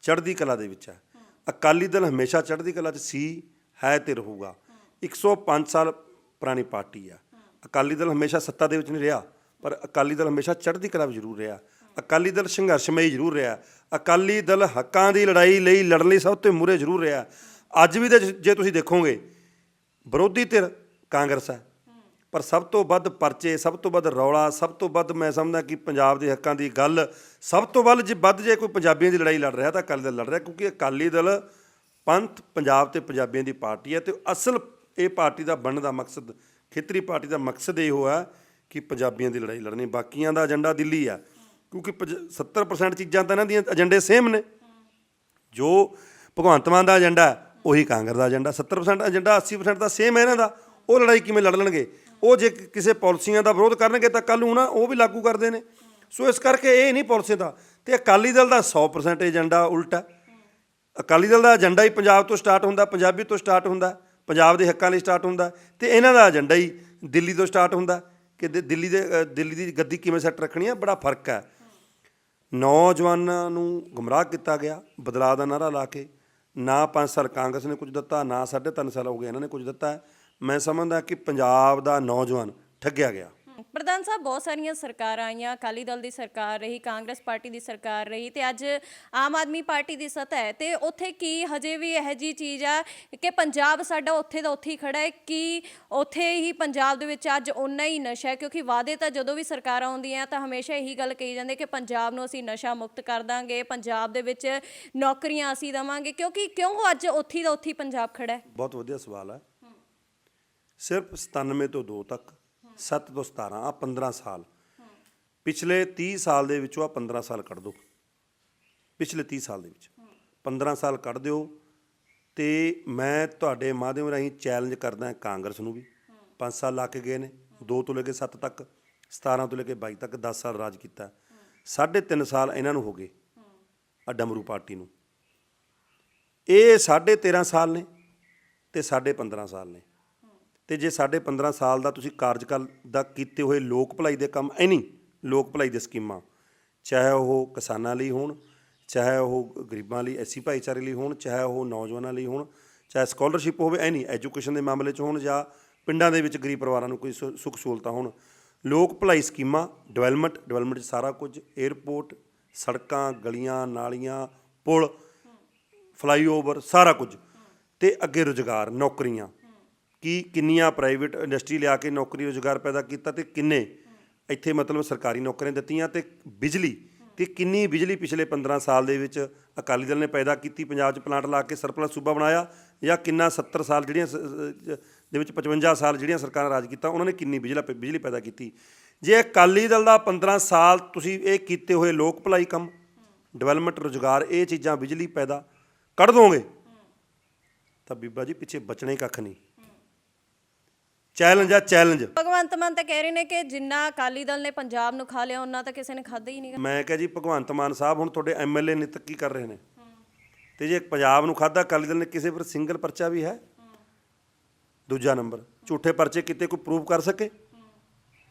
ਚੜ੍ਹਦੀ ਕਲਾ ਦੇ ਵਿੱਚ ਹੈ। ਅਕਾਲੀ ਦਲ ਹਮੇਸ਼ਾ ਚੜ੍ਹਦੀ ਕਲਾ 'ਚ ਸੀ ਹੈ ਤੇ ਰਹੂਗਾ। 105 ਸਾਲ ਪੁਰਾਣੀ ਪਾਰਟੀ ਆ। ਅਕਾਲੀ ਦਲ ਹਮੇਸ਼ਾ ਸੱਤਾ ਦੇ ਵਿੱਚ ਨਹੀਂ ਰਿਹਾ ਪਰ ਅਕਾਲੀ ਦਲ ਹਮੇਸ਼ਾ ਚੜ੍ਹਦੀ ਕਲਾ ਵਿੱਚ ਜ਼ਰੂਰ ਰਿਹਾ। ਅਕਾਲੀ ਦਲ ਸੰਘਰਸ਼ਮਈ ਜ਼ਰੂਰ ਰਿਹਾ। ਅਕਾਲੀ ਦਲ ਹੱਕਾਂ ਦੀ ਲੜਾਈ ਲਈ ਲੜਨ ਲਈ ਸਭ ਤੋਂ ਮੂਹਰੇ ਜ਼ਰੂਰ ਰਿਹਾ। ਅੱਜ ਵੀ ਤੇ ਜੇ ਤੁਸੀਂ ਦੇਖੋਗੇ, ਵਿਰੋਧੀ ਧਿਰ ਕਾਂਗਰਸ ਹੈ। ਪਰ ਸਭ ਤੋਂ ਵੱਧ ਪਰਚੇ, ਸਭ ਤੋਂ ਵੱਧ ਰੌਲਾ, ਸਭ ਤੋਂ ਵੱਧ ਮੈਂ ਸਮਝਦਾ ਕਿ ਪੰਜਾਬ ਦੇ ਹੱਕਾਂ ਦੀ ਗੱਲ, ਸਭ ਤੋਂ ਵੱਧ ਜੇ ਵੱਧ ਜੇ ਕੋਈ ਪੰਜਾਬੀਆਂ ਦੀ ਲੜਾਈ ਲੜ ਰਿਹਾ ਤਾਂ ਅਕਾਲੀ ਦਲ ਲੜ ਰਿਹਾ ਕਿਉਂਕਿ ਅਕਾਲੀ ਦਲ ਪੰਥ ਪੰਜਾਬ ਤੇ ਪੰਜਾਬੀਆਂ ਦੀ ਪਾਰਟੀ ਹੈ ਤੇ ਅਸਲ ਇਹ ਪਾਰਟੀ ਦਾ ਬਣਨ ਦਾ ਮਕਸਦ, ਖੇਤਰੀ ਪਾਰਟੀ ਦਾ ਮਕਸਦ ਇਹ ਹੋਇਆ ਕਿ ਪੰਜਾਬੀਆਂ ਦੀ ਲੜਾਈ ਲੜਨੀ ਬਾਕੀਆਂ ਦਾ ਏਜੰਡਾ ਦਿੱਲੀ ਆ ਕਿਉਂਕਿ ਪੰਜ- 70% ਚੀਜ਼ਾਂ ਤਾਂ ਇਹਨਾਂ ਦੀਆਂ ਏਜੰਡੇ ਸੇਮ ਨੇ। ਜੋ ਭਗਵੰਤ ਮਾਨ ਦਾ ਏਜੰਡਾ ਉਹੀ ਕਾਂਗਰਸ ਦਾ ਏਜੰਡਾ 70% ਏਜੰਡਾ 80% ਦਾ ਸੇਮ ਹੈ ਇਹਨਾਂ ਦਾ। ਉਹ ਲੜਾਈ ਕਿਵੇਂ ਲੜ ਲੈਣਗੇ? ਉਹ ਜੇ ਕਿਸੇ ਪਾਲਿਸੀਆਂ ਦਾ ਵਿਰੋਧ ਕਰਨਗੇ ਤਾਂ ਕੱਲ ਨੂੰ ਨਾ ਉਹ ਵੀ ਲਾਗੂ ਕਰਦੇ ਨੇ। ਸੋ ਇਸ ਕਰਕੇ ਇਹ ਨਹੀਂ ਪਾਲਿਸੀ ਦਾ। ਤੇ ਅਕਾਲੀ ਦਲ ਦਾ 100% ਏਜੰਡਾ ਉਲਟਾ। ਅਕਾਲੀ ਦਲ ਦਾ ਏਜੰਡਾ ਹੀ ਪੰਜਾਬ ਤੋਂ ਸਟਾਰਟ ਹੁੰਦਾ, ਪੰਜਾਬੀ ਤੋਂ ਸਟਾਰਟ ਹੁੰਦਾ, ਪੰਜਾਬ ਦੇ ਹੱਕਾਂ ਲਈ ਸਟਾਰਟ ਹੁੰਦਾ। ਤੇ ਇਹਨਾਂ ਦਾ ਏਜੰਡਾ ਹੀ ਦਿੱਲੀ ਤੋਂ ਸਟਾਰਟ ਹੁੰਦਾ। ਕਿ ਦਿ- ਦਿੱਲੀ ਦੇ ਦਿੱਲੀ ਦੀ ਗੱਦੀ ਕਿਵੇਂ ਸੈੱਟ ਰੱਖਣੀ ਹੈ ਬੜਾ ਫ਼ਰਕ ਹੈ। ਨੌਜਵਾਨਾਂ ਨੂੰ ਗੁੰਮਰਾਹ ਕੀਤਾ ਗਿਆ, ਬਦਲਾਅ ਦਾ ਨਾਰਾ ਲਾ ਕੇ। ਨਾ 5 ਸਾਲ ਕਾਂਗਰਸ ਨੇ ਕੁਝ ਦਿੱਤਾ, ਨਾ 3.5 ਸਾਲ ਹੋ ਗਏ ਇਹਨਾਂ ਨੇ ਕੁਝ ਦਿੱਤਾ। ਮੈਂ ਸਮਝਦਾ ਕਿ ਪੰਜਾਬ ਦਾ ਨੌਜਵਾਨ ਠੱਗਿਆ ਗਿਆ। ਸਾਹਿਬ, ਬਹੁਤ ਸਾਰੀਆਂ ਸਰਕਾਰਾਂ ਆਈਆਂ, ਅਕਾਲੀ ਦਲ ਦੀ ਸਰਕਾਰ ਰਹੀ, ਕਾਂਗਰਸ ਪਾਰਟੀ ਦੀ ਸਰਕਾਰ ਰਹੀ ਤੇ ਅੱਜ ਆਮ ਆਦਮੀ ਪਾਰਟੀ ਦੀ ਸੱਤਾ ਹੈ। ਤੇ ਉੱਥੇ ਕੀ ਹਜੇ ਵੀ ਇਹ ਜੀ ਚੀਜ਼ ਆ ਕਿ ਪੰਜਾਬ ਸਾਡਾ ਉੱਥੇ ਦਾ ਉੱਥੇ ਹੀ ਖੜਾ ਹੈ, ਕਿ ਉੱਥੇ ਹੀ ਪੰਜਾਬ ਦੇ ਵਿੱਚ ਅੱਜ ਓਨਾ ਹੀ ਨਸ਼ਾ ਹੈ? ਕਿਉਂਕਿ ਵਾਅਦੇ ਤਾਂ ਜਦੋਂ ਵੀ ਸਰਕਾਰਾਂ ਆਉਂਦੀਆਂ ਤਾਂ ਹਮੇਸ਼ਾ ਇਹੀ ਗੱਲ ਕਹੀ ਜਾਂਦੀ ਕਿ ਪੰਜਾਬ ਨੂੰ ਅਸੀਂ ਨਸ਼ਾ ਮੁਕਤ ਕਰ ਦਾਂਗੇ, ਪੰਜਾਬ ਦੇ ਵਿੱਚ ਨੌਕਰੀਆਂ ਅਸੀਂ ਦਵਾਂਗੇ। ਕਿਉਂਕਿ ਕਿਉਂ ਅੱਜ ਉੱਥੇ ਦਾ ਉੱਥੇ ਪੰਜਾਬ ਖੜਾ ਹੈ? ਬਹੁਤ ਵਧੀਆ ਸਵਾਲ ਹੈ। ਸਿਰਫ 97 ਤੋਂ 2 ਤੱਕ 7 ਤੋਂ 17 ਆ 15 ਸਾਲ। ਪਿਛਲੇ 30 ਸਾਲ ਦੇ ਵਿੱਚੋਂ ਆ 15 ਸਾਲ ਕੱਢ ਦਿਓ ਪਿਛਲੇ 30 ਸਾਲ ਦੇ ਵਿੱਚ। 15 ਸਾਲ ਕੱਢ ਦਿਓ ਤੇ ਮੈਂ ਤੁਹਾਡੇ ਮਾਧਿਅਮ ਰਾਹੀਂ ਚੈਲੰਜ ਕਰਦਾ ਕਾਂਗਰਸ ਨੂੰ ਵੀ। 5 ਸਾਲ ਲਾ ਕੇ ਗਏ ਨੇ 2 ਤੋਂ ਲੈ ਕੇ 7 ਤੱਕ 17 ਤੋਂ ਲੈ ਕੇ 22 ਤੱਕ 10 ਸਾਲ ਰਾਜ ਕੀਤਾ। ਸਾਢੇ ਤਿੰਨ ਸਾਲ ਇਹਨਾਂ ਨੂੰ ਹੋ ਗਏ ਆ ਡਮਰੂ ਪਾਰਟੀ ਨੂੰ। ਇਹ ਸਾਢੇ 13 ਸਾਲ ਨੇ ਤੇ ਸਾਢੇ 15 ਸਾਲ ਨੇ। ਤੇ ਜੇ ਸਾਡੇ 15 ਸਾਲ ਦਾ ਤੁਸੀਂ ਕਾਰਜਕਾਲ ਦਾ ਕੀਤੇ ਹੋਏ ਲੋਕ ਭਲਾਈ ਦੇ ਕੰਮ ਐਨੀ ਲੋਕ ਭਲਾਈ ਦੇ ਸਕੀਮਾਂ। ਚਾਹੇ ਉਹ ਕਿਸਾਨਾਂ ਲਈ ਹੋਣ, ਚਾਹੇ ਉਹ ਗਰੀਬਾਂ ਲਈ, ਐਸੀ ਭਾਈਚਾਰੇ ਲਈ ਹੋਣ, ਚਾਹੇ ਉਹ ਨੌਜਵਾਨਾਂ ਲਈ ਹੋਣ, ਚਾਹੇ ਸਕਾਲਰਸ਼ਿਪ ਹੋਵੇ ਐਨੀ ਐਜੂਕੇਸ਼ਨ ਦੇ ਮਾਮਲੇ 'ਚ ਹੋਣ ਜਾਂ ਪਿੰਡਾਂ ਦੇ ਵਿੱਚ ਗਰੀਬ ਪਰਿਵਾਰਾਂ ਨੂੰ ਕੋਈ ਸੁ- ਸੁੱਖ ਸਹੂਲਤਾਂ ਹੋਣ। ਲੋਕ ਭਲਾਈ ਸਕੀਮਾਂ, ਡਿਵੈਲਪਮੈਂਟ ਡਿਵੈਲਪਮੈਂਟ 'ਚ ਸਾਰਾ ਕੁਝ 에ਅਰਪੋਰਟ ਸੜਕਾਂ, ਗਲੀਆਂ, ਨਾਲੀਆਂ, ਪੁਲ, ਫਲਾਈਓਵਰ, ਸਾਰਾ ਕੁਝ। ਤੇ ਅੱਗੇ ਰੁਜ਼ਗਾਰ, ਨੌਕਰੀਆਂ। ਕਿ ਕਿੰਨੀਆਂ ਪ੍ਰਾਈਵੇਟ ਇੰਡਸਟਰੀ ਲਿਆ ਕੇ ਨੌਕਰੀ ਰੁਜ਼ਗਾਰ ਪੈਦਾ ਕੀਤਾ ਤੇ ਕਿੰਨੇ ਇੱਥੇ ਮਤਲਬ ਸਰਕਾਰੀ ਨੌਕਰੀਆਂ ਦਿੱਤੀਆਂ ਤੇ ਬਿਜਲੀ ਤੇ ਕਿੰਨੀ ਬਿਜਲੀ ਪਿਛਲੇ 15 ਸਾਲ ਦੇ ਵਿੱਚ ਅਕਾਲੀ ਦਲ ਨੇ ਪੈਦਾ ਕੀਤੀ, ਪੰਜਾਬ 'ਚ ਪਲਾਂਟ ਲਾ ਕੇ ਸਰਪਲਸ ਸੂਬਾ ਬਣਾਇਆ ਜਾਂ ਕਿੰਨਾ 70 ਸਾਲ ਜਿਹੜੀਆਂ ਸ- ਦੇ ਵਿੱਚ 55 ਸਾਲ ਜਿਹੜੀਆਂ ਸਰਕਾਰਾਂ ਰਾਜ ਕੀਤਾ, ਉਹਨਾਂ ਨੇ ਕਿੰਨੀ ਬਿਜਲੀ ਬਿਜਲੀ ਪੈਦਾ ਕੀਤੀ। ਜੇ ਅਕਾਲੀ ਦਲ ਦਾ 15 ਸਾਲ ਤੁਸੀਂ ਇਹ ਕੀਤੇ ਹੋਏ ਲੋਕ ਭਲਾਈ ਕੰਮ ਡਿਵੈਲਪਮੈਂਟ ਰੁਜ਼ਗਾਰ, ਇਹ ਚੀਜ਼ਾਂ ਬਿਜਲੀ ਪੈਦਾ ਕੱਢ ਦੋਗੇ, ਤਾਂ ਬੀਬਾ ਜੀ ਪਿੱਛੇ ਬਚਣੇ ਕੱਖ ਨਹੀਂ। ਚੈਲੰਜ ਆ ਚੈਲੰਜ ਭਗਵੰਤ ਮਾਨ ਤਾਂ ਕਹਿ ਰਹੇ ਨੇ ਕਿ ਜਿੰਨਾ ਅਕਾਲੀ ਦਲ ਨੇ ਪੰਜਾਬ ਨੂੰ ਖਾ ਲਿਆ ਉਹਨਾਂ ਤਾਂ ਕਿਸੇ ਨੇ ਖਾਦਾ ਹੀ ਨਹੀਂ ਮੈਂ ਕਿਹਾ ਜੀ ਭਗਵੰਤ ਮਾਨ ਸਾਹਿਬ ਹੁਣ ਤੁਹਾਡੇ ਐਮਐਲਏ ਨਿਤ ਕੀ ਕਰ ਰਹੇ ਨੇ? ਤੇ ਜੇ ਪੰਜਾਬ ਨੂੰ ਖਾਦਾ ਅਕਾਲੀ ਦਲ ਨੇ ਕਿਸੇ ਪਰ ਸਿੰਗਲ ਪਰਚਾ ਵੀ ਹੈ? ਦੂਜਾ ਨੰਬਰ ਝੂਠੇ ਪਰਚੇ ਕਿਤੇ ਕੋਈ ਪ੍ਰੂਵ ਕਰ ਸਕੇ?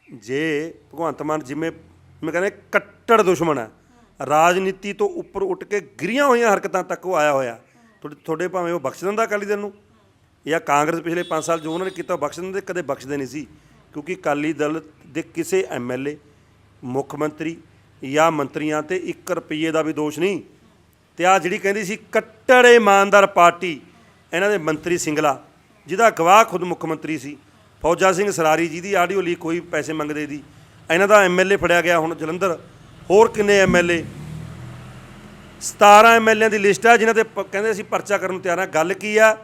ਜੇ ਭਗਵੰਤ ਮਾਨ ਜਿਵੇਂ ਮੈਂ ਕਹਿੰਦਾ ਕੱਟੜ ਦੁਸ਼ਮਣ ਹੈ ਰਾਜਨੀਤੀ ਤੋਂ ਉੱਪਰ ਉੱਠ ਕੇ ਗਿਰੀਆਂ ਹੋਈਆਂ ਹਰਕਤਾਂ ਤੱਕ ਉਹ ਆਇਆ ਹੋਇਆ ਤੁਹਾਡੇ ਤੁਹਾਡੇ ਭਾਵੇਂ ਉਹ ਬਖਸ਼ ਦਿੰਦਾ ਅਕਾਲੀ ਦਲ ਨੂੰ ਜਾਂ ਕਾਂਗਰਸ ਪਿਛਲੇ 5 ਸਾਲ ਜੋ ਉਹਨਾਂ ਨੇ ਕੀਤਾ ਉਹ ਬਖਸ਼ ਦਿੰਦੇ, ਕਦੇ ਬਖਸ਼ਦੇ ਨਹੀਂ ਸੀ। ਕਿਉਂਕਿ ਅਕਾਲੀ ਦਲ ਦੇ ਕਿਸੇ ਐਮਐਲਏ ਮੁੱਖ ਮੰਤਰੀ ਜਾਂ ਮੰਤਰੀਆਂ ਤੇ 1 ਰੁਪਏ ਦਾ ਵੀ ਦੋਸ਼ ਨਹੀਂ। ਤੇ ਆ ਜਿਹੜੀ ਕਹਿੰਦੀ ਸੀ, ਕੱਟੜ ਇਮਾਨਦਾਰ ਪਾਰਟੀ, ਇਹਨਾਂ ਦੇ ਮੰਤਰੀ ਸਿੰਗਲਾ, ਜਿਹਦਾ ਗਵਾਹ ਖੁਦ ਮੁੱਖ ਮੰਤਰੀ ਸੀ। ਫੌਜਾ ਸਿੰਘ ਸਰਾਰੀ ਜੀ ਦੀ ਆਡੀਓ ਲੀਕ ਹੋਈ ਪੈਸੇ ਮੰਗਦੇ ਦੀ। ਇਹਨਾਂ ਦਾ ਐਮਐਲਏ ਫੜਿਆ ਗਿਆ ਹੁਣ ਜਲੰਧਰ। ਹੋਰ ਕਿੰਨੇ ਐਮਐਲਏ 17 ਐਮਐਲਏਆਂ ਦੀ ਲਿਸਟ ਆ, ਜਿਨ੍ਹਾਂ ਤੇ ਪ- ਕਹਿੰਦੇ ਅਸੀਂ ਪਰਚਾ ਕਰਨ ਨੂੰ ਤਿਆਰ ਆ। ਗੱਲ ਕੀ ਆ?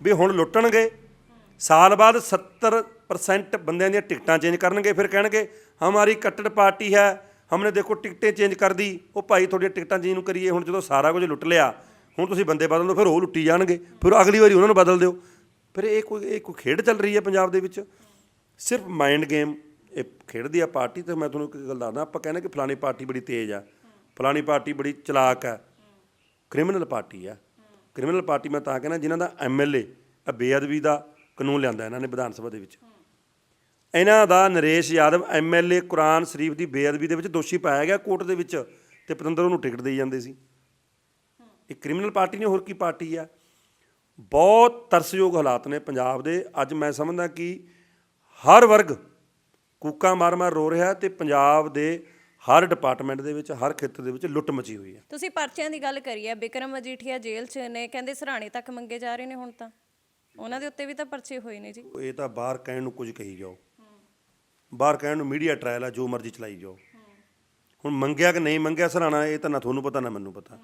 ਵੀ ਹੁਣ ਲੁੱਟਣਗੇ। ਸਾਲ ਬਾਅਦ 70% ਬੰਦਿਆਂ ਦੀਆਂ ਟਿਕਟਾਂ ਚੇਂਜ ਕਰਨਗੇ, ਫਿਰ ਕਹਿਣਗੇ, ਹਮਾਰੀ ਕੱਟੜ ਪਾਰਟੀ ਹੈ, ਹਮਨੇ ਦੇਖੋ ਟਿਕਟੇ ਚੇਂਜ ਕਰ ਦੀ, ਉਹ ਭਾਈ ਤੁਹਾਡੀਆਂ ਟਿਕਟਾਂ ਚੇਂਜ ਨੂੰ ਕਰੀਏ, ਹੁਣ ਜਦੋਂ ਸਾਰਾ ਕੁਝ ਲੁੱਟ ਲਿਆ, ਹੁਣ ਤੁਸੀਂ ਬੰਦੇ ਬਦਲ ਦਿਓ, ਫਿਰ ਉਹ ਲੁੱਟੀ ਜਾਣਗੇ, ਫਿਰ ਅਗਲੀ ਵਾਰੀ ਉਹਨਾਂ ਨੂੰ ਬਦਲ ਦਿਓ। ਫਿਰ ਇਹ ਕੋਈ ਇਹ ਕੋਈ ਖੇਡ ਚੱਲ ਰਹੀ ਹੈ ਪੰਜਾਬ ਦੇ ਵਿੱਚ। ਸਿਰਫ ਮਾਈਂਡ ਗੇਮ ਇਹ ਖੇਡਦੀ ਆ ਪਾਰਟੀ, ਤੇ ਮੈਂ ਤੁਹਾਨੂੰ ਇੱਕ ਗੱਲ ਦੱਸਦਾ, ਆਪਾਂ ਕਹਿੰਦੇ ਕਿ ਫਲਾਣੀ ਪਾਰਟੀ ਬੜੀ ਤੇਜ਼ ਆ, ਫਲਾਣੀ ਪਾਰਟੀ ਬੜੀ ਚਲਾਕ ਹੈ ਕ੍ਰਿਮੀਨਲ ਪਾਰਟੀ ਆ। ਕ੍ਰਿਮੀਨਲ ਪਾਰਟੀ ਮੈਂ ਤਾਂ ਕਹਿੰਦਾ ਜਿਨ੍ਹਾਂ ਦਾ ਐਮਐਲਏ ਬੇਅਦਬੀ ਦਾ ਕਾਨੂੰਨ ਲਿਆਂਦਾ ਇਹਨਾਂ ਨੇ ਵਿਧਾਨ ਸਭਾ ਦੇ ਵਿੱਚ। ਇਹਨਾਂ ਦਾ ਨਰੇਸ਼ ਯਾਦਵ ਐਮਐਲਏ ਕੁਰਾਨ ਸ਼ਰੀਫ ਦੀ ਬੇਅਦਬੀ ਦੇ ਵਿੱਚ ਦੋਸ਼ੀ ਪਾਇਆ ਗਿਆ ਕੋਰਟ ਦੇ ਵਿੱਚ ਤੇ ਪਤੰਦਰ ਉਹਨੂੰ ਟਿਕਟ ਦੇਈ ਜਾਂਦੇ ਸੀ। ਇਹ ਕ੍ਰਿਮੀਨਲ ਪਾਰਟੀ ਨੇ ਹੋਰ ਕੀ ਪਾਰਟੀ ਆ? ਬਹੁਤ ਤਰਸਯੋਗ ਹਾਲਾਤ ਨੇ ਪੰਜਾਬ ਦੇ। ਅੱਜ ਮੈਂ ਸਮਝਦਾ ਕਿ ਹਰ ਵਰਗ ਕੂਕਾ ਮਾਰ-ਮਾਰ ਰੋ ਰਿਹਾ ਤੇ ਪੰਜਾਬ ਦੇ ਹਰ ਡਿਪਾਰਟਮੈਂਟ ਦੇ ਵਿੱਚ ਹਰ ਖੇਤਰ ਦੇ ਵਿੱਚ ਲੁੱਟ ਮਚੀ ਹੋਈ ਹੈ। ਤੁਸੀਂ ਪਰਚਿਆਂ ਦੀ ਗੱਲ ਕਰੀ ਹੈ ਬਿਕਰਮ ਮਜੀਠੀਆ ਜੇਲ੍ਹ 'ਚ ਨੇ ਕਹਿੰਦੇ ਸਰਾਣੇ ਤੱਕ ਮੰਗੇ ਜਾ ਰਹੇ ਨੇ ਹੁਣ ਤਾਂ। ਉਹਨਾਂ ਦੇ ਉੱਤੇ ਵੀ ਤਾਂ ਪਰਚੇ ਹੋਏ ਨੇ ਜੀ। ਇਹ ਤਾਂ ਬਾਹਰ ਕਹਿਣ ਨੂੰ ਕੁਝ ਕਹੀ ਜਾਓ। ਬਾਹਰ ਕਹਿਣ ਨੂੰ ਮੀਡੀਆ ਟ੍ਰਾਇਲ ਆ ਜੋ ਮਰਜ਼ੀ ਚਲਾਈ ਜਾਓ। ਹੁਣ ਮੰਗਿਆ ਕਿ ਨਹੀਂ ਮੰਗਿਆ ਸਰਾਣਾ ਇਹ ਤਾਂ ਨਾ ਤੁਹਾਨੂੰ ਪਤਾ ਨਾ ਮੈਨੂੰ ਪਤਾ।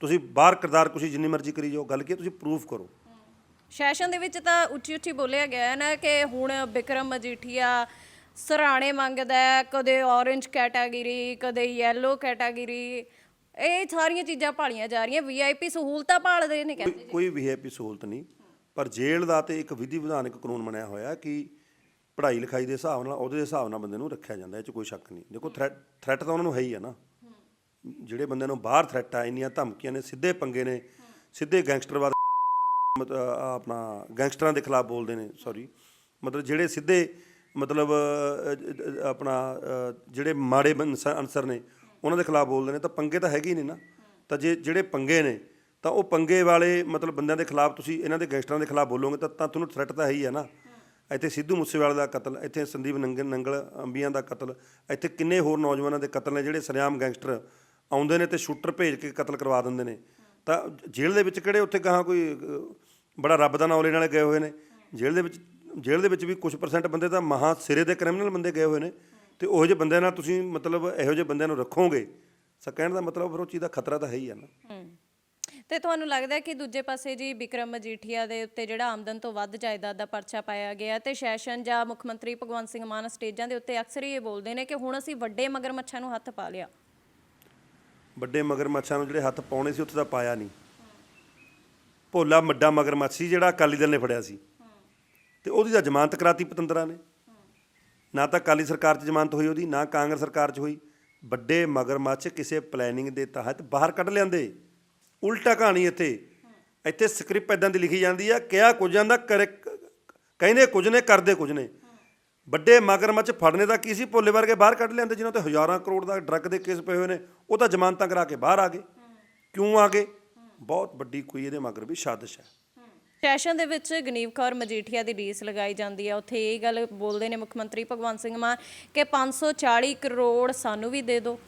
ਤੁਸੀਂ ਬਾਹਰ ਕਿਰਦਾਰ ਕੁਸ਼ੀ ਜਿੰਨੀ ਮਰਜ਼ੀ ਕਰੀ ਜਾਓ ਗੱਲ ਕੀ ਤੁਸੀਂ ਪ੍ਰੂਫ ਕਰੋ। ਸੈਸ਼ਨ ਦੇ ਵਿੱਚ ਤਾਂ ਉੱਚੀ ਉੱਚੀ ਬੋਲਿਆ ਗਿਆ ਹੈ ਨਾ ਕਿ ਹੁਣ ਬਿਕਰਮ ਮਜੀਠੀਆ ਸਰਾਣੇ ਮੰਗਦਾ ਹੈ ਕਦੇ ਔਰੇਂਜ ਕੈਟਾਗਰੀ ਕਦੇ ਯੈਲੋ ਕੈਟਾਗਰੀ ਇਹ ਸਾਰੀਆਂ ਚੀਜ਼ਾਂ ਭਾਲੀਆਂ ਜਾ ਰਹੀਆਂ ਵੀਆਈਪੀ ਸਹੂਲਤਾਂ ਭਾਲਦੇ ਨੇ ਕਹਿੰਦੇ ਕੋਈ- ਕੋਈ ਵੀਆਈਪੀ ਸਹੂਲਤ ਨਹੀਂ ਪਰ ਜੇਲ੍ਹ ਦਾ ਤੇ ਇੱਕ ਵਿਧੀ ਵਿਧਾਨਕ ਕਾਨੂੰਨ ਬਣਿਆ ਹੋਇਆ ਕਿ ਪੜ੍ਹਾਈ ਲਿਖਾਈ ਦੇ ਹਿਸਾਬ ਨਾਲ ਉਹਦੇ ਹਿਸਾਬ ਨਾਲ ਬੰਦੇ ਨੂੰ ਰੱਖਿਆ ਜਾਂਦਾ ਇਹ 'ਚ ਕੋਈ ਸ਼ੱਕ ਨਹੀਂ। ਦੇਖੋ ਥ੍ਰੈਟ ਥ੍ਰੈਟ ਤਾਂ ਉਹਨਾਂ ਨੂੰ ਹੈ ਹੀ ਆ ਨਾ। ਜਿਹੜੇ ਬੰਦੇ ਨੂੰ ਬਾਹਰ ਥ੍ਰੈਟ ਆ ਇੰਨੀਆਂ ਧਮਕੀਆਂ ਨੇ ਸਿੱਧੇ ਪੰਗੇ ਨੇ ਸਿੱਧੇ ਗੈਂਗਸਟਰਵਾਦ ਮਤ- ਅ, ਆਪਣਾ ਗੈਂਗਸਟਰਾਂ ਦੇ ਖਿਲਾਫ ਬੋਲਦੇ ਨੇ ਸੌਰੀ ਮਤਲਬ ਜਿਹੜੇ ਸਿੱਧੇ ਮਤਲਬ ਆਪਣਾ ਜਿਹੜੇ ਮਾੜੇ ਬੰਸ- ਅਨਸਰ ਨੇ, ਉਹਨਾਂ ਦੇ ਖਿਲਾਫ ਬੋਲਦੇ ਨੇ, ਤਾਂ ਪੰਗੇ ਤਾਂ ਹੈਗੇ ਹੀ ਨੇ ਨਾ। ਤਾਂ ਜੇ, ਜਿਹੜੇ ਪੰਗੇ ਨੇ, ਤਾਂ ਉਹ ਪੰਗੇ ਵਾਲੇ ਮਤਲਬ ਬੰਦਿਆਂ ਦੇ ਖਿਲਾਫ ਤੁਸੀਂ ਇਹਨਾਂ ਦੇ ਗੈਂਗਸਟਰਾਂ ਦੇ ਖਿਲਾਫ ਬੋਲੋਗੇ, ਤਾਂ ਤਾਂ ਤੁਹਾਨੂੰ ਥ੍ਰੈਟ ਤਾਂ ਹੈ ਹੀ ਹੈ ਨਾ। ਇੱਥੇ ਸਿੱਧੂ ਮੂਸੇਵਾਲੇ ਦਾ ਕਤਲ, ਇੱਥੇ ਸੰਦੀਪ ਨੰਗਲ ਨੰਗਲ ਅੰਬੀਆਂ ਦਾ ਕਤਲ, ਇੱਥੇ ਕਿੰਨੇ ਹੋਰ ਨੌਜਵਾਨਾਂ ਦੇ ਕਤਲ ਨੇ, ਜਿਹੜੇ ਸਰਿਆਮ ਗੈਂਗਸਟਰ ਆਉਂਦੇ ਨੇ ਤੇ ਸ਼ੂਟਰ ਭੇਜ ਕੇ ਕਤਲ ਕਰਵਾ ਦਿੰਦੇ ਨੇ। ਤਾਂ ਜੇਲ੍ਹ ਦੇ ਵਿੱਚ ਕਿਹੜੇ ਉੱਥੇ ਕਹਾਂ ਕੋਈ ਬੜਾ ਰੱਬ ਦਾ ਨਾਮ ਲੈਣ ਵਾਲੇ ਗਏ ਹੋਏ ਨੇ? ਜੇਲ੍ਹ ਦੇ ਵਿੱਚ ਜੇਲ੍ਹ ਦੇ ਵਿੱਚ ਵੀ ਕੁਝ ਪਰਸੈਂਟ ਬੰਦੇ ਤਾਂ ਮਹਾ ਸਿਰੇ ਦੇ ਕ੍ਰਿਮੀਨਲ ਬੰਦੇ ਗਏ ਹੋਏ ਨੇ ਤੇ ਉਹੋ ਜਿਹੇ ਬੰਦਿਆਂ ਨਾਲ ਤੁਸੀਂ ਮਤਲਬ ਇਹੋ ਜਿਹੇ ਬੰਦਿਆਂ ਨੂੰ ਰੱਖੋਗੇ ਸਾ ਕਹਿਣ ਦਾ ਮਤਲਬ ਫਿਰ ਉਹ ਚੀਜ਼ ਦਾ ਖਤਰਾ ਤਾਂ ਹੈ ਹੀ ਆ ਨਾ। ਤੇ ਤੁਹਾਨੂੰ ਲੱਗਦਾ ਕਿ ਦੂਜੇ ਪਾਸੇ ਜੀ ਬਿਕਰਮ ਮਜੀਠੀਆ ਦੇ ਉੱਤੇ ਜਿਹੜਾ ਆਮਦਨ ਤੋਂ ਵੱਧ ਜਾਇਦਾਦ ਦਾ ਪਰਚਾ ਪਾਇਆ ਗਿਆ ਤੇ ਸੈਸ਼ਨ ਜਾਂ ਮੁੱਖ ਮੰਤਰੀ ਭਗਵੰਤ ਸਿੰਘ ਮਾਨ ਸਟੇਜਾਂ ਦੇ ਉੱਤੇ ਅਕਸਰ ਹੀ ਇਹ ਬੋਲਦੇ ਨੇ ਕਿ ਹੁਣ ਅਸੀਂ ਵੱਡੇ ਮਗਰਮੱਛਾਂ ਨੂੰ ਹੱਥ ਪਾ ਲਿਆ। ਵੱਡੇ ਮਗਰਮੱਛਾਂ ਨੂੰ ਜਿਹੜੇ ਹੱਥ ਪਾਉਣੇ ਸੀ ਉੱਥੇ ਤਾਂ ਪਾਇਆ ਨਹੀਂ। ਭੋਲਾ ਵੱਡਾ ਮਗਰਮੱਛ ਸੀ ਜਿਹੜਾ ਅਕਾਲੀ ਦਲ ਨੇ ਫੜਿਆ ਸੀ। ਤੇ ਉਹਦੀ ਤਾਂ ਜ਼ਮਾਨਤ ਕਰਾਤੀ ਪਤੰਦਰਾਂ ਨੇ। ਨਾ ਤਾਂ ਅਕਾਲੀ ਸਰਕਾਰ 'ਚ ਜ਼ਮਾਨਤ ਹੋਈ ਉਹਦੀ, ਨਾ ਕਾਂਗਰਸ ਸਰਕਾਰ 'ਚ ਹੋਈ। ਵੱਡੇ ਮਗਰਮੱਛ ਕਿਸੇ ਪਲੈਨਿੰਗ ਦੇ ਤਹਿਤ ਬਾਹਰ ਕੱਢ ਲਿਆਂਦੇ। ਉਲਟਾ ਕਹਾਣੀ ਇੱਥੇ। ਇੱਥੇ ਸਕ੍ਰਿਪਟ ਇਦਾਂ ਦੀ ਲਿਖੀ ਜਾਂਦੀ ਆ, ਕਿਹਾ ਕੁਝ ਜਾਂਦਾ, ਕਰੇ ਕਹਿੰਦੇ ਕੁਝ ਨੇ, ਕਰਦੇ ਕੁਝ ਨੇ। ਵੱਡੇ ਮਗਰਮੱਛ ਫੜਨੇ ਦਾ ਕੀ ਸੀ? ਭੋਲੇ ਵਰਗੇ ਬਾਹਰ ਕੱਢ ਲਿਆਂਦੇ, ਜਿਨ੍ਹਾਂ ਤੇ ਹਜ਼ਾਰਾਂ ਕਰੋੜ ਦਾ ਡਰੱਗ ਦੇ ਕੇਸ ਪਏ ਹੋਏ ਨੇ। ਉਹ ਤਾਂ ਜ਼ਮਾਨਤਾਂ ਕਰਾ ਕੇ ਬਾਹਰ ਆ ਗਏ। ਕਿਉਂ ਆ ਗਏ? ਬਹੁਤ ਵੱਡੀ ਕੋਈ ਇਹਦੇ ਮਗਰ ਵੀ ਸਾਜ਼ਿਸ਼ ਹੈ। ਸੈਸ਼ਨ ਦੇ ਵਿੱਚ ਗਨੀਵ ਕੌਰ ਮਜੀਠੀਆ ਦੀ ਰੀਸ ਲਗਾਈ ਜਾਂਦੀ ਹੈ। ਉੱਥੇ ਇਹ ਗੱਲ ਬੋਲਦੇ ਨੇ ਮੁੱਖ ਮੰਤਰੀ ਭਗਵੰਤ ਸਿੰਘ ਮਾਨ ਕਿ 540 ਕਰੋੜ ਸਾਨੂੰ ਵੀ ਦੇ ਦਿਓ।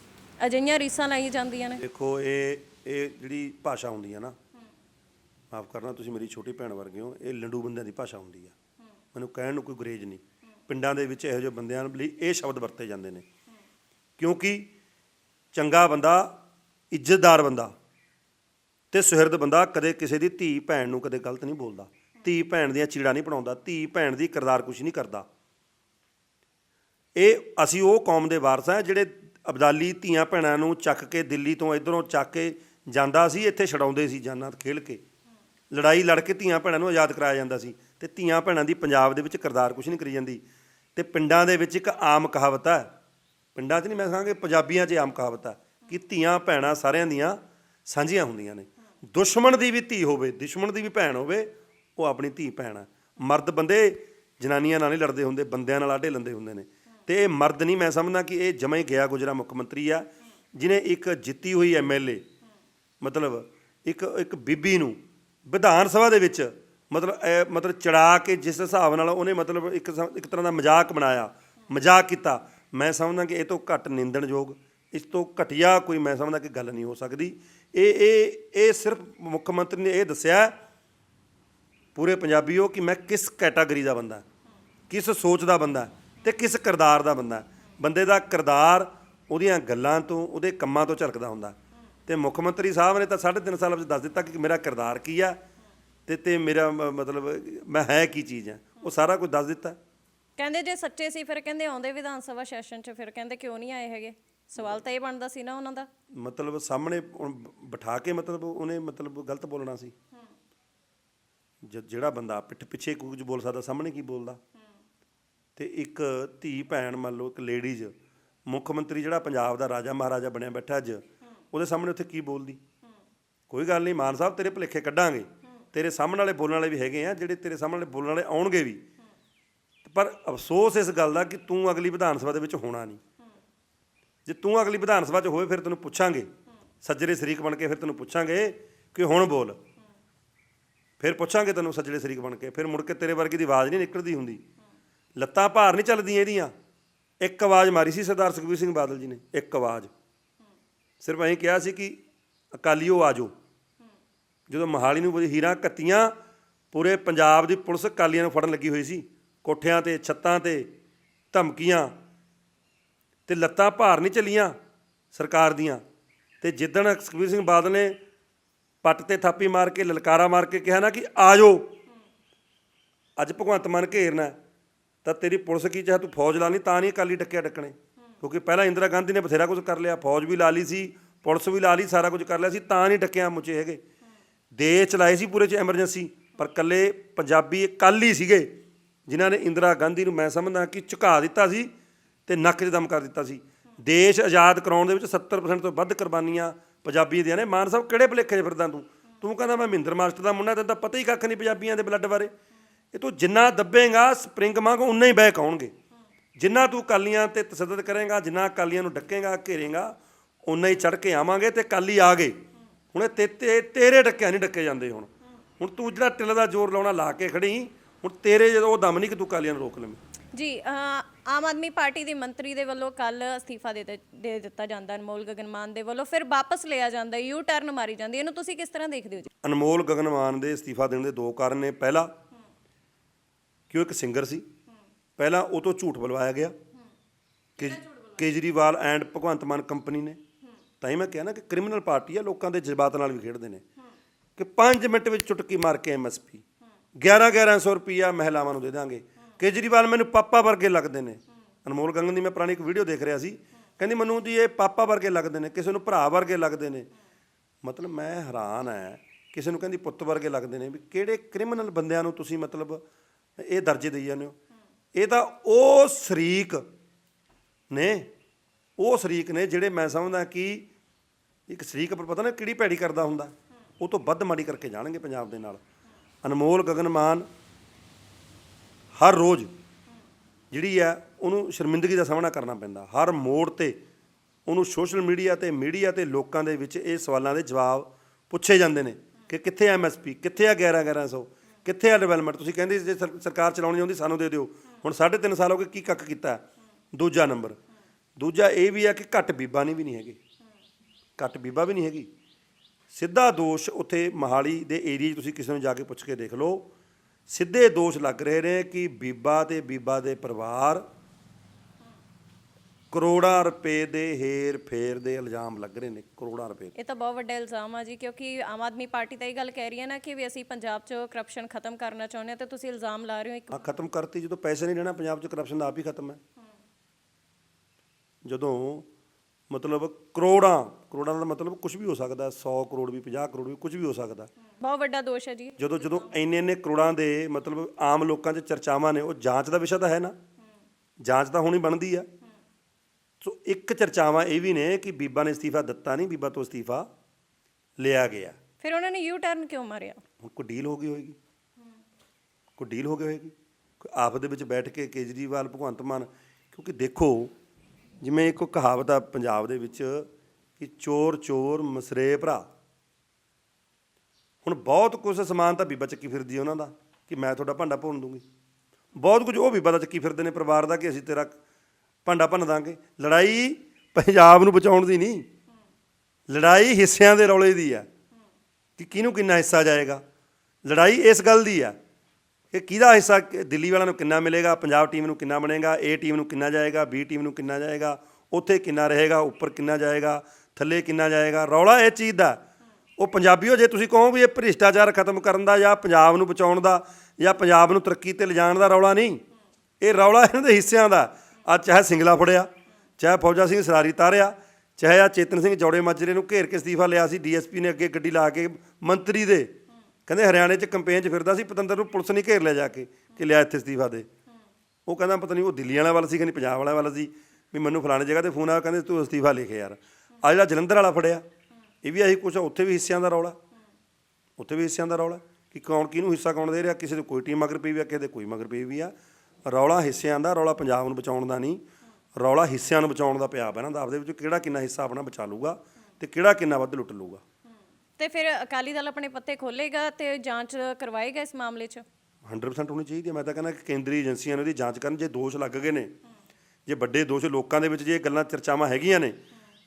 ਅਜਿਹੀਆਂ ਰੀਸਾਂ ਲਾਈ ਜਾਂਦੀਆਂ ਨੇ। ਦੇਖੋ, ਇਹ ਇਹ ਜਿਹੜੀ ਭਾਸ਼ਾ ਹੁੰਦੀ ਆ ਨਾ, ਮਾਫ ਕਰਨਾ, ਤੁਸੀਂ ਮੇਰੀ ਛੋਟੀ ਭੈਣ ਵਰਗੇ ਹੋ, ਇਹ ਲੰਡੂ ਬੰਦਿਆਂ ਦੀ ਭਾਸ਼ਾ ਹੁੰਦੀ ਆ। ਮੈਨੂੰ ਕਹਿਣ ਨੂੰ ਕੋਈ ਗੁਰੇਜ ਨਹੀਂ। ਪਿੰਡਾਂ ਦੇ ਵਿੱਚ ਇਹੋ ਜਿਹੇ ਬੰਦਿਆਂ ਲਈ ਇਹ ਸ਼ਬਦ ਵਰਤੇ ਜਾਂਦੇ ਨੇ। ਕਿਉਂਕਿ ਚੰਗਾ ਬੰਦਾ, ਇੱਜ਼ਤਦਾਰ ਬੰਦਾ ਤੇ ਸੁਹਿਰਦ ਬੰਦਾ ਕਦੇ ਕਿਸੇ ਦੀ ਧੀ ਭੈਣ ਨੂੰ ਕਦੇ ਗਲਤ ਨਹੀਂ ਬੋਲਦਾ। ਧੀ ਭੈਣ ਦੀਆਂ ਚੀੜਾ ਨਹੀਂ ਬਣਾਉਂਦਾ, ਧੀ ਭੈਣ ਦੀ ਕਿਰਦਾਰ ਕੁਛ ਨਹੀਂ ਕਰਦਾ। ਇਹ ਅਸੀਂ ਉਹ ਕੌਮ ਦੇ ਵਾਰਸ ਆ ਜਿਹੜੇ ਅਬਦਾਲੀ ਧੀਆਂ ਭੈਣਾਂ ਨੂੰ ਚੱਕ ਕੇ ਦਿੱਲੀ ਤੋਂ ਇਧਰੋਂ ਚੱਕ ਕੇ ਜਾਂਦਾ ਸੀ, ਇੱਥੇ ਛਡਾਉਂਦੇ ਸੀ ਜਾਨਾਂ ਖੇਲ ਕੇ। ਲੜਾਈ ਲੜ ਕੇ ਧੀਆਂ ਭੈਣਾਂ ਨੂੰ ਆਜ਼ਾਦ ਕਰਾਇਆ ਜਾਂਦਾ ਸੀ ਤੇ ਧੀਆਂ ਭੈਣਾਂ ਦੀ ਪੰਜਾਬ ਦੇ ਵਿੱਚ ਕਿਰਦਾਰ ਕੁਛ ਨਹੀਂ ਕਰੀ ਜਾਂਦੀ। ਤੇ ਪਿੰਡਾਂ ਦੇ ਵਿੱਚ ਇੱਕ ਆਮ ਕਹਾਵਤ ਹੈ, ਪਿੰਡਾਂ 'ਚ ਨਹੀਂ ਮੈਂ ਕਹਾਂਗੇ ਪੰਜਾਬੀਆਂ 'ਚ ਆਮ ਕਹਾਵਤ ਹੈ ਕਿ ਧੀਆਂ ਭੈਣਾਂ ਸਾਰਿਆਂ ਦੀਆਂ ਸਾਂਝੀਆਂ ਹੁੰਦੀਆਂ ਨੇ। ਦੁਸ਼ਮਣ ਦੀ ਵੀ ਧੀ ਹੋਵੇ, ਦੁਸ਼ਮਣ ਦੀ ਵੀ ਭੈਣ ਹੋਵੇ, ਉਹ ਆਪਣੀ ਧੀ ਭੈਣ ਹੈ ਮਰਦ ਬੰਦੇ ਜਨਾਨੀਆਂ ਨਾਲ ਨਹੀਂ ਲੜਦੇ ਹੁੰਦੇ, ਬੰਦਿਆਂ ਨਾਲ ਆਢੇ ਲੰਦੇ ਹੁੰਦੇ ਨੇ। ਤੇ ਇਹ ਮਰਦ ਨਹੀਂ ਮੈਂ ਸਮਝਦਾ ਕਿ ਇਹ ਜਮਾ ਹੀ ਗਿਆ ਗੁਜਰਾ ਮੁੱਖ ਮੰਤਰੀ ਆ ਜਿਨੇ ਇੱਕ ਜਿੱਤੀ ਹੋਈ ਐਮਐਲਏ ਮਤਲਬ ਇੱਕ ਇੱਕ ਬੀਬੀ ਨੂੰ ਵਿਧਾਨ ਸਭਾ ਦੇ ਵਿੱਚ ਮਤਲਬ ਮਤਲਬ ਚੜਾ ਕੇ ਜਿਸ ਹਿਸਾਬ ਨਾਲ ਉਹਨੇ ਮਤਲਬ ਇੱਕ ਇੱਕ ਤਰ੍ਹਾਂ ਦਾ ਮਜ਼ਾਕ ਬਣਾਇਆ, ਮਜ਼ਾਕ ਕੀਤਾ, ਮੈਂ ਸਮਝਦਾ ਕਿ ਇਹ ਤੋਂ ਘੱਟ ਨਿੰਦਣਯੋਗ, ਇਸ ਤੋਂ ਘਟੀਆ ਕੋਈ ਮੈਂ ਸਮਝਦਾ ਕਿ ਗੱਲ ਨਹੀਂ ਹੋ ਸਕਦੀ। ਇਹ ਇਹ ਇਹ ਸਿਰਫ ਮੁੱਖ ਮੰਤਰੀ ਨੇ ਇਹ ਦੱਸਿਆ ਪੂਰੇ ਪੰਜਾਬੀਓ ਕਿ ਮੈਂ ਕਿਸ ਕੈਟਾਗਰੀ ਦਾ ਬੰਦਾ, ਕਿਸ ਸੋਚ ਦਾ ਬੰਦਾ ਤੇ ਕਿਸ ਕਿਰਦਾਰ ਦਾ ਬੰਦਾ। ਬੰਦੇ ਦਾ ਕਿਰਦਾਰ ਉਹਦੀਆਂ ਗੱਲਾਂ ਤੋਂ, ਉਹਦੇ ਕੰਮਾਂ ਤੋਂ ਝਲਕਦਾ ਹੁੰਦਾ। ਤੇ ਮੁੱਖ ਮੰਤਰੀ ਸਾਹਿਬ ਨੇ ਤਾਂ 3.5 ਸਾਲ ਵਿੱਚ ਦੱਸ ਦਿੱਤਾ ਕਿ ਮੇਰਾ ਕਿਰਦਾਰ ਕੀ ਆ ਤੇ ਤੇ ਮੇਰਾ ਮ- ਮਤਲਬ ਮੈਂ ਹੈ ਕੀ ਚੀਜ਼ ਆ। ਉਹ ਸਾਰਾ ਕੁਝ ਦੱਸ ਦਿੱਤਾ। ਕਹਿੰਦੇ ਜੇ ਸੱਚੇ ਸੀ, ਫਿਰ ਕਹਿੰਦੇ ਆਉਂਦੇ ਵਿਧਾਨ ਸਭਾ ਸੈਸ਼ਨ 'ਚ, ਫਿਰ ਕਹਿੰਦੇ ਕਿਉਂ ਨਹੀਂ ਆਏ ਹੈਗੇ? ਸਵਾਲ ਤਾਂ ਇਹ ਬਣਦਾ ਸੀ ਨਾ ਉਹਨਾਂ ਦਾ। ਮਤਲਬ ਸਾਹਮਣੇ ਬਿਠਾ ਕੇ ਮਤਲਬ ਉਹਨੇ ਮਤਲਬ ਗਲਤ ਬੋਲਣਾ ਸੀ। ਜ- ਜਿਹੜਾ ਬੰਦਾ ਪਿੱਠ ਪਿੱਛੇ ਕੁਝ ਬੋਲ ਸਕਦਾ ਸਾਹਮਣੇ ਕੀ ਬੋਲਦਾ? ਤੇ ਇੱਕ ਧੀ ਭੈਣ ਮੰਨ ਲਓ ਇੱਕ ਲੇਡੀਜ਼ ਮੁੱਖ ਮੰਤਰੀ ਜਿਹੜਾ ਪੰਜਾਬ ਦਾ ਰਾਜਾ ਮਹਾਰਾਜਾ ਬਣਿਆ ਬੈਠਾ ਅੱਜ ਉਹਦੇ ਸਾਹਮਣੇ ਉੱਥੇ ਕੀ ਬੋਲਦੀ? ਕੋਈ ਗੱਲ ਨਹੀਂ ਮਾਨ ਸਾਹਿਬ ਤੇਰੇ ਭੁਲੇਖੇ ਕੱਢਾਂਗੇ। ਤੇਰੇ ਸਾਹਮਣੇ ਵਾਲੇ ਬੋਲਣ ਵਾਲੇ ਵੀ ਹੈਗੇ ਆ ਜਿਹੜੇ ਤੇਰੇ ਸਾਹਮਣੇ ਵਾਲੇ ਬੋਲਣ ਵਾਲੇ ਆਉਣਗੇ ਵੀ। ਪਰ ਅਫਸੋਸ ਇਸ ਗੱਲ ਦਾ ਕਿ ਤੂੰ ਅਗਲੀ ਵਿਧਾਨ ਸਭਾ ਦੇ ਵਿੱਚ ਹੋਣਾ ਨਹੀਂ। ਜੇ ਤੂੰ ਅਗਲੀ ਵਿਧਾਨ ਸਭਾ 'ਚ ਹੋਵੇ, ਫਿਰ ਤੈਨੂੰ ਪੁੱਛਾਂਗੇ। ਸੱਜਰੇ ਸ਼ਰੀਕ ਬਣ ਕੇ ਫਿਰ ਤੈਨੂੰ ਪੁੱਛਾਂਗੇ ਕਿ ਹੁਣ ਬੋਲ। ਫਿਰ ਪੁੱਛਾਂਗੇ ਤੈਨੂੰ ਸੱਜਰੇ ਸ਼ਰੀਕ ਬਣ ਕੇ। ਫਿਰ ਮੁੜ ਕੇ ਤੇਰੇ ਵਰਗੀ ਦੀ ਆਵਾਜ਼ ਨਹੀਂ ਨਿਕਲਦੀ ਹੁੰਦੀ। ਲੱਤਾਂ ਭਾਰ ਨਹੀਂ ਚੱਲਦੀਆਂ ਇਹਦੀਆਂ। ਇੱਕ ਆਵਾਜ਼ ਮਾਰੀ ਸੀ ਸਰਦਾਰ ਸੁਖਬੀਰ ਸਿੰਘ ਬਾਦਲ ਜੀ ਨੇ, ਇੱਕ ਆਵਾਜ਼। ਸਿਰਫ ਅਸੀਂ ਕਿਹਾ ਸੀ ਕਿ ਅਕਾਲੀਓ ਆ ਜਾਓ। ਜਦੋਂ ਮਹਾਲੀ ਨੂੰ ਬੜੀ ਹੀਰਾਂ ਕੱਤੀਆਂ, ਪੂਰੇ ਪੰਜਾਬ ਦੀ ਪੁਲਿਸ ਅਕਾਲੀਆਂ ਨੂੰ ਫੜਨ ਲੱਗੀ ਹੋਈ ਸੀ। ਕੋਠਿਆਂ ਤੇ, ਛੱਤਾਂ ਤੇ ਧਮਕੀਆਂ। ਤੇ ਲੱਤਾਂ ਭਾਰ ਨਹੀਂ ਚੱਲੀਆਂ ਸਰਕਾਰ ਦੀਆਂ। ਤੇ ਜਿੱਦਣ ਸੁਖਬੀਰ ਸਿੰਘ ਬਾਦਲ ਨੇ ਪੱਟ ਤੇ ਥਾਪੀ ਮਾਰ ਕੇ, ਲਲਕਾਰਾ ਮਾਰ ਕੇ ਕਿਹਾ ਨਾ ਕਿ ਆ ਜਾਓ, ਅੱਜ ਭਗਵੰਤ ਮਾਨ ਘੇਰਨਾ ਤਾਂ ਤੇਰੀ ਪੁਲਿਸ ਕੀ ਚਾਹੇ ਤੂੰ ਫੌਜ ਲਾ ਲਈ ਤਾਂ ਨਹੀਂ ਅਕਾਲੀ ਡੱਕਿਆ ਡੱਕਣੇ। ਕਿਉਂਕਿ ਪਹਿਲਾਂ ਇੰਦਰਾ ਗਾਂਧੀ ਨੇ ਬਥੇਰਾ ਕੁਝ ਕਰ ਲਿਆ, ਫੌਜ ਵੀ ਲਾ ਲਈ ਸੀ, ਪੁਲਿਸ ਵੀ ਲਾ ਲਈ, ਸਾਰਾ ਕੁਝ ਕਰ ਲਿਆ ਸੀ, ਤਾਂ ਨਹੀਂ ਡੱਕਿਆ ਮੁੱਚੇ ਹੈਗੇ। ਦੇਸ਼ ਚਲਾਏ ਸੀ ਪੂਰੇ ਚ ਐਮਰਜੈਂਸੀ, ਪਰ ਕੱਲੇ ਪੰਜਾਬੀ ਕੱਲ ਹੀ ਸੀਗੇ, ਜਿਨ੍ਹਾਂ ਨੇ ਇੰਦਰਾ ਗਾਂਧੀ ਨੂੰ ਮੈਂ ਸਮਝਦਾ ਕਿ ਝੁਕਾ ਦਿੱਤਾ ਸੀ। ਤੇ ਨੱਕ 'ਚ ਦਮ ਕਰ ਦਿੱਤਾ ਸੀ। ਦੇਸ਼ ਆਜ਼ਾਦ ਕਰਾਉਣ ਦੇ ਵਿੱਚ 70% ਤੋਂ ਵੱਧ ਕੁਰਬਾਨੀਆਂ ਪੰਜਾਬੀ ਦੀਆਂ ਨੇ। ਮਾਨ ਸਾਹਿਬ, ਕਿਹੜੇ ਭੁਲੇਖੇ 'ਚ ਫਿਰਦਾ ਤੂੰ? ਤੂੰ ਕਹਿੰਦਾ ਮੈਂ ਮਹਿੰਦਰ ਮਾਸਟਰ ਦਾ ਮੁੰਡਾ, ਤੈਨੂੰ ਤਾਂ ਪਤਾ ਹੀ ਕੱਖ ਨਹੀਂ ਪੰਜਾਬੀਆਂ ਦੇ ਬਲੱਡ ਬਾਰੇ। ਇਹ ਤੂੰ ਜਿੰਨਾ ਦੱਬੇਗਾ, ਸਪਰਿੰਗ ਵਾਂਗ ਉਨਾ ਹੀ ਬੈਕ ਆਉਣਗੇ। ਜਿੰਨਾ ਤੂੰ ਕਾਲੀਆਂ ਤੇ ਤਸੱਦਦ ਕਰੇਗਾ, ਜਿੰਨਾ ਕਾਲੀਆਂ ਨੂੰ ਡੱਕੇਗਾ, ਘੇਰੇਗਾ, ਉਨਾ ਹੀ ਚੜ ਕੇ ਆਵਾਂਗੇ ਤੇ ਕਾਲੀ ਆ ਗਏ। ਹੁਣ ਇਹ ਤੇ ਤੇਰੇ ਡੱਕਿਆ ਨਹੀਂ ਡੱਕੇ ਜਾਂਦੇ ਹੁਣ। ਹੁਣ ਤੂੰ ਜਿਹੜਾ ਟਿੱਲ ਦਾ ਜ਼ੋਰ ਲਾਉਣਾ ਲਾ ਕੇ ਖੜੀ, ਹੁਣ ਤੇਰੇ ਜਦੋਂ ਉਹ ਦਮ ਨਹੀਂ ਕਿ ਤੂੰ ਕਾਲੀਆਂ ਨੂੰ ਰੋਕ ਲਵੇਂ। ਜੀ ਆਮ ਆਦਮੀ ਪਾਰਟੀ ਦੇ ਮੰਤਰੀ ਦੇ ਵੱਲੋਂ ਕੱਲ ਅਸਤੀਫਾ ਦੇ ਦਿੱਤ- ਦੇ ਦਿੱਤਾ ਜਾਂਦਾ ਅਨਮੋਲ ਗਗਨਮਾਨ ਦੇ ਵੱਲੋਂ ਫਿਰ ਵਾਪਸ ਲਿਆ ਜਾਂਦਾ ਯੂ ਟਰਨ ਮਾਰੀ ਜਾਂਦੀ ਹੈ। ਇਹਨੂੰ ਤੁਸੀਂ ਕਿਸ ਤਰ੍ਹਾਂ ਦੇਖਦੇ ਹੋ ਜੀ? ਅਨਮੋਲ ਗਗਨਮਾਨ ਦੇ ਅਸਤੀਫਾ ਦੇਣ ਦੇ ਦੋ ਕਾਰਨ ਨੇ। ਪਹਿਲਾ ਕਿ ਉਹ ਇੱਕ ਸਿੰਗਰ ਸੀ। ਪਹਿਲਾਂ ਉਹ ਤੋਂ ਝੂਠ ਬੁਲਵਾਇਆ ਗਿਆ। ਕਿ ਕੇਜਰੀਵਾਲ ਐਂਡ ਭਗਵੰਤ ਮਾਨ ਕੰਪਨੀ ਨੇ। ਤਾਂ ਹੀ ਮੈਂ ਕਿਹਾ ਨਾ ਕਿ ਕ੍ਰਿਮੀਨਲ ਪਾਰਟੀ ਆ ਲੋਕਾਂ ਦੇ ਜਜ਼ਬਾਤ ਨਾਲ ਵੀ ਖੇਡਦੇ ਨੇ। ਕਿ 5 ਮਿੰਟ ਵਿੱਚ ਚੁਟਕੀ ਮਾਰ ਕੇ ਐਮਐਸਪੀ 11 1100 ਰੁਪਿਆ ਮਹਿਲਾਵਾਂ ਨੂੰ ਦੇ ਦਾਂਗੇ। ਕੇਜਰੀਵਾਲ ਮੈਨੂੰ ਪਾਪਾ ਵਰਗੇ ਲੱਗਦੇ ਨੇ। ਅਨਮੋਲ ਗੰਗਨ ਦੀ ਮੈਂ ਪੁਰਾਣੀ ਇੱਕ ਵੀਡੀਓ ਦੇਖ ਰਿਹਾ ਸੀ। ਕਹਿੰਦੀ, ਮੈਨੂੰ ਜੀ ਇਹ ਪਾਪਾ ਵਰਗੇ ਲੱਗਦੇ ਨੇ, ਕਿਸੇ ਨੂੰ ਭਰਾ ਵਰਗੇ ਲੱਗਦੇ ਨੇ। ਮਤਲਬ ਮੈਂ ਹੈਰਾਨ ਹੈ ਕਿਸੇ ਨੂੰ ਕਹਿੰਦੀ ਪੁੱਤ ਵਰਗੇ ਲੱਗਦੇ ਨੇ ਵੀ ਕਿਹੜੇ ਕ੍ਰਿਮੀਨਲ ਬੰਦਿਆਂ ਨੂੰ ਤੁਸੀਂ ਮਤਲਬ ਇਹ ਦਰਜੇ ਦੇਈ ਜਾਂਦੇ ਹੋ? ਇਹ ਤਾਂ ਉਹ ਸ਼ਰੀਕ ਨੇ, ਉਹ ਸ਼ਰੀਕ ਨੇ ਜਿਹੜੇ ਮੈਂ ਸਮਝਦਾ ਕਿ ਇੱਕ ਸ਼ਰੀਕ ਪਰ ਪਤਾ ਨਾ ਕਿਹੜੀ ਭੈੜੀ ਕਰਦਾ ਹੁੰਦਾ। ਉਹ ਤੋਂ ਵੱਧ ਮਾੜੀ ਕਰਕੇ ਜਾਣਗੇ ਪੰਜਾਬ ਦੇ ਨਾਲ। ਅਨਮੋਲ ਗਗਨਮਾਨ ਹਰ ਰੋਜ਼ ਜਿਹੜੀ ਆ, ਉਹਨੂੰ ਸ਼ਰਮਿੰਦਗੀ ਦਾ ਸਾਹਮਣਾ ਕਰਨਾ ਪੈਂਦਾ। ਹਰ ਮੋੜ ਤੇ ਉਹਨੂੰ ਸੋਸ਼ਲ ਮੀਡੀਆ ਤੇ ਮੀਡੀਆ ਤੇ ਲੋਕਾਂ ਦੇ ਵਿੱਚ ਇਹ ਸਵਾਲਾਂ ਦੇ ਜਵਾਬ ਪੁੱਛੇ ਜਾਂਦੇ ਨੇ ਕਿ ਕਿੱਥੇ ਐਮਐਸਪੀ ਕਿੱਥੇ ਆ 11 1100 ਕਿੱਥੇ ਆ ਡਿਵੈਲਪਮੈਂਟ? ਤੁਸੀਂ ਕਹਿੰਦੇ ਜੇ ਸਰਕਾਰ ਚਲਾਉਣੀ ਚਾਹੁੰਦੀ ਸਾਨੂੰ ਦੇ ਦਿਓ। ਹੁਣ 3.5 ਸਾਲ ਹੋ ਗਏ, ਕੀ ਕੱਖ ਕੀਤਾ? ਦੂਜਾ ਨੰਬਰ। ਦੂਜਾ ਇਹ ਵੀ ਆ ਕਿ ਘੱਟ ਬੀਬਾ ਨਹੀਂ ਵੀ ਨਹੀਂ ਹੈਗੇ। ਘੱਟ ਬੀਬਾ ਵੀ ਨਹੀਂ ਹੈਗੀ। ਸਿੱਧਾ ਦੋਸ਼ ਉੱਥੇ ਮਹਾਲੀ ਦੇ ਏਰੀਆ 'ਚ ਤੁਸੀਂ ਕਿਸੇ ਨੂੰ ਜਾ ਕੇ ਪੁੱਛ ਕੇ ਦੇਖ ਲਓ। ਸਿੱਧੇ ਦੋਸ਼ ਲੱਗ ਰਹੇ ਨੇ ਕਿ ਬੀਬਾ ਤੇ ਬੀਬਾ ਦੇ ਪਰਿਵਾਰ ਕਰੋੜਾਂ ਰੁਪਏ ਦੇ ਹੇਰ ਫੇਰ ਦੇ ਇਲਜ਼ਾਮ ਲੱਗ ਰਹੇ ਨੇ ਕਰੋੜਾਂ ਰੁਪਏ ਇਹ ਤਾਂ ਬਹੁਤ ਵੱਡਾ ਇਲਜ਼ਾਮ ਆ ਜੀ ਕਿਉਂਕਿ ਆਮ ਆਦਮੀ ਪਾਰਟੀ ਤਾਂ ਇਹ ਗੱਲ ਕਹਿ ਰਹੀ ਹੈ ਨਾ ਕਿ ਵੀ ਅਸੀਂ ਪੰਜਾਬ 'ਚ ਕਰਪਸ਼ਨ ਖਤਮ ਕਰਨਾ ਚਾਹੁੰਦੇ ਹਾਂ ਤੇ ਤੁਸੀਂ ਇਲਜ਼ਾਮ ਲਾ ਰਹੇ ਹੋ ਇੱਕ ਆ ਖਤਮ ਕਰਤੀ ਜਦੋਂ ਪੈਸੇ ਨਹੀਂ ਰਹਿਣਾ ਪੰਜਾਬ 'ਚ ਕਰਪਸ਼ਨ ਦਾ ਆਪ ਹੀ ਖਤਮ ਹੈ। ਜਦੋਂ ਮਤਲਬ ਕਰੋੜਾਂ ਕਰੋੜਾਂ ਦਾ ਮਤਲਬ ਕੁਝ ਵੀ ਹੋ ਸਕਦਾ 100 ਕਰੋੜ ਵੀ 50 ਕਰੋੜ ਵੀ ਕੁਝ ਵੀ ਹੋ ਸਕਦਾ। ਬਹੁਤ ਵੱਡਾ ਦੋਸ਼ ਹੈ ਜੀ। ਜਦੋਂ ਜਦੋਂ ਇੰਨੇ ਇੰਨੇ ਕਰੋੜਾਂ ਦੇ ਮਤਲਬ ਆਮ ਲੋਕਾਂ 'ਚ ਚਰਚਾਵਾਂ ਨੇ ਉਹ ਜਾਂਚ ਦਾ ਵਿਸ਼ਾ ਤਾਂ ਹੈ ਨਾ। ਜਾਂਚ ਤਾਂ ਹੋਣੀ ਬਣਦੀ ਆ। ਸੋ ਇੱਕ ਚਰਚਾਵਾਂ ਇਹ ਵੀ ਨੇ ਕਿ ਬੀਬਾ ਨੇ ਅਸਤੀਫਾ ਦਿੱਤਾ ਨਹੀਂ ਬੀਬਾ ਤੋਂ ਅਸਤੀਫਾ ਲਿਆ ਗਿਆ। ਫਿਰ ਉਹਨਾਂ ਨੇ ਯੂ ਟਰਨ ਕਿਉਂ ਮਾਰਿਆ? ਹੁਣ ਕੋਈ ਡੀਲ ਹੋ ਗਈ ਹੋਏਗੀ? ਕੋਈ ਡੀਲ ਹੋ ਗਈ ਹੋਏਗੀ? ਕੋਈ ਆਪਸ ਦੇ ਵਿੱਚ ਬੈਠ ਕੇ ਕੇਜਰੀਵਾਲ ਭਗਵੰਤ ਮਾਨ ਕਿਉਂਕਿ ਦੇਖੋ ਜਿਵੇਂ ਇੱਕ ਕਹਾਵਤ ਆ ਪੰਜਾਬ ਦੇ ਵਿੱਚ ਕਿ ਚੋਰ ਚੋਰ ਮਸਰੇ ਭਰਾ। ਹੁਣ ਬਹੁਤ ਕੁਝ ਸਮਾਨ ਤਾਂ ਬੀਬਾ ਚੱਕੀ ਫਿਰਦੀ ਹੈ ਉਹਨਾਂ ਦਾ ਕਿ ਮੈਂ ਤੁਹਾਡਾ ਭਾਂਡਾ ਭੁੰਨ ਦੂੰਗੀ। ਬਹੁਤ ਕੁਝ ਉਹ ਬੀਬਾ ਦਾ ਚੱਕੀ ਫਿਰਦੇ ਨੇ ਪਰਿਵਾਰ ਦਾ ਕਿ ਅਸੀਂ ਤੇਰਾ ਭਾਂਡਾ ਭੰਨ ਦਾਂਗੇ। ਲੜਾਈ ਪੰਜਾਬ ਨੂੰ ਬਚਾਉਣ ਦੀ ਨਹੀਂ। ਲੜਾਈ ਹਿੱਸਿਆਂ ਦੇ ਰੌਲੇ ਦੀ ਆ ਕਿ ਕਿਹਨੂੰ ਕਿੰਨਾ ਹਿੱਸਾ ਜਾਏਗਾ। ਲੜਾਈ ਇਸ ਗੱਲ ਦੀ ਆ ਕਿ ਕਿਹਦਾ ਹਿੱਸਾ ਦਿੱਲੀ ਵਾਲਿਆਂ ਨੂੰ ਕਿੰਨਾ ਮਿਲੇਗਾ, ਪੰਜਾਬ ਟੀਮ ਨੂੰ ਕਿੰਨਾ ਬਣੇਗਾ ਏ ਟੀਮ ਨੂੰ ਕਿੰਨਾ ਜਾਏਗਾ ਬੀ ਟੀਮ ਨੂੰ ਕਿੰਨਾ ਜਾਏਗਾ, ਉੱਥੇ ਕਿੰਨਾ ਰਹੇਗਾ, ਉੱਪਰ ਕਿੰਨਾ ਜਾਏਗਾ, ਥੱਲੇ ਕਿੰਨਾ ਜਾਏਗਾ, ਰੌਲਾ ਇਹ ਚੀਜ਼ ਦਾ। ਉਹ ਪੰਜਾਬੀਓ, ਜੇ ਤੁਸੀਂ ਕਹੋ ਵੀ ਇਹ ਭ੍ਰਿਸ਼ਟਾਚਾਰ ਖਤਮ ਕਰਨ ਦਾ ਜਾਂ ਪੰਜਾਬ ਨੂੰ ਬਚਾਉਣ ਦਾ ਜਾਂ ਪੰਜਾਬ ਨੂੰ ਤਰੱਕੀ ਤੇ ਲਿਜਾਣ ਦਾ ਰੌਲਾ ਨਹੀਂ, ਇਹ ਰੌਲਾ ਇਹਨਾਂ ਦੇ ਹਿੱਸਿਆਂ ਦਾ। ਆ ਚਾਹੇ ਸਿੰਗਲਾ ਫੜਿਆ, ਚਾਹੇ ਫੌਜਾ ਸਿੰਘ ਸਰਾਰੀ ਤਾਰਿਆ, ਚਾਹੇ ਆ ਚੇਤਨ ਸਿੰਘ ਜੌੜੇ ਮਾਜਰੇ ਨੂੰ ਘੇਰ ਕੇ ਅਸਤੀਫਾ ਲਿਆ ਸੀ, ਡੀਐਸਪੀ ਨੇ ਅੱਗੇ ਗੱਡੀ ਲਾ ਕੇ ਮੰਤਰੀ ਦੇ। ਕਹਿੰਦੇ ਹਰਿਆਣੇ 'ਚ ਕੰਪੇਨ 'ਚ ਫਿਰਦਾ ਸੀ, ਪਤੰਦਰ ਨੂੰ ਪੁਲਿਸ ਨੇ ਘੇਰ ਲਿਆ ਜਾ ਕੇ ਕਿ ਲਿਆ ਇੱਥੇ ਅਸਤੀਫਾ ਦੇ। ਉਹ ਕਹਿੰਦਾ ਪਤਾ ਨਹੀਂ ਉਹ ਦਿੱਲੀ ਵਾਲਾ ਵੱਲ ਸੀ ਕਿ ਨਹੀਂ ਪੰਜਾਬ ਵਾਲਾ ਵੱਲ ਸੀ, ਵੀ ਮੈਨੂੰ ਫਲਾਣੇ ਜਗ੍ਹਾ ਤੇ ਫੋਨ ਆਇਆ, ਕਹਿੰਦੇ ਤੂੰ ਅਸਤੀਫਾ ਲਿਖ ਯਾਰ। ਆ ਜਿਹੜਾ ਜਲੰਧਰ ਵਾਲਾ ਫੜਿਆ, ਇਹ ਵੀ ਆਹੀ ਕੁਛ ਆ, ਉੱਥੇ ਵੀ ਹਿੱਸਿਆਂ ਦਾ ਰੌਲਾ। ਉੱਥੇ ਵੀ ਹਿੱਸਿਆਂ ਦਾ ਰੌਲਾ, ਕਿ ਕੌਣ ਕਿਹਨੂੰ ਹਿੱਸਾ ਕੌਣ ਦੇ ਰਿਹਾ, ਕਿਸੇ ਦੇ ਕੋਈ ਟੀਮ ਮਗਰ ਪਈ ਵੀ ਆ, ਕਿਸੇ ਦੇ ਕੋਈ ਮਗਰ ਪਈ ਵੀ ਆ। ਰੌਲਾ ਹਿੱਸਿਆਂ ਦਾ, ਰੌਲਾ ਪੰਜਾਬ ਨੂੰ ਬਚਾਉਣ ਦਾ ਨਹੀਂ, ਰੌਲਾ ਹਿੱਸਿਆਂ ਨੂੰ ਬਚਾਉਣ ਦਾ ਪਿਆ ਪੈਣਾ ਦਾ, ਆਪਦੇ ਵਿੱਚ ਕਿਹੜਾ ਕਿੰਨਾ ਹਿੱਸਾ ਆਪਣਾ ਬਚਾ ਲੂਗਾ ਤੇ ਕਿਹੜਾ ਕਿੰਨਾ ਵੱਧ ਲੁੱਟ ਲੂਗਾ ਤੇ ਫਿਰ ਅਕਾਲੀ ਦਲ ਆਪਣੇ ਪੱਤੇ ਖੋਲੇਗਾ ਤੇ ਜਾਂਚ ਕਰਵਾਏਗਾ ਇਸ ਮਾਮਲੇ 'ਚ? 100% ਹੋਣੀ ਚਾਹੀਦੀ ਹੈ। ਮੈਂ ਤਾਂ ਕਹਿੰਦਾ ਕਿ ਕੇਂਦਰੀ ਏਜੰਸੀਆਂ ਨੇ ਇਹਦੀ ਜਾਂਚ ਕਰਨ, ਜੇ ਦੋਸ਼ ਲੱਗ ਗਏ ਨੇ, ਜੇ ਵੱਡੇ ਦੋਸ਼ ਲੋਕਾਂ ਦੇ ਵਿੱਚ, ਜੇ ਇਹ ਗੱਲਾਂ ਚਰਚਾਵਾਂ ਹੈਗੀਆਂ ਨੇ,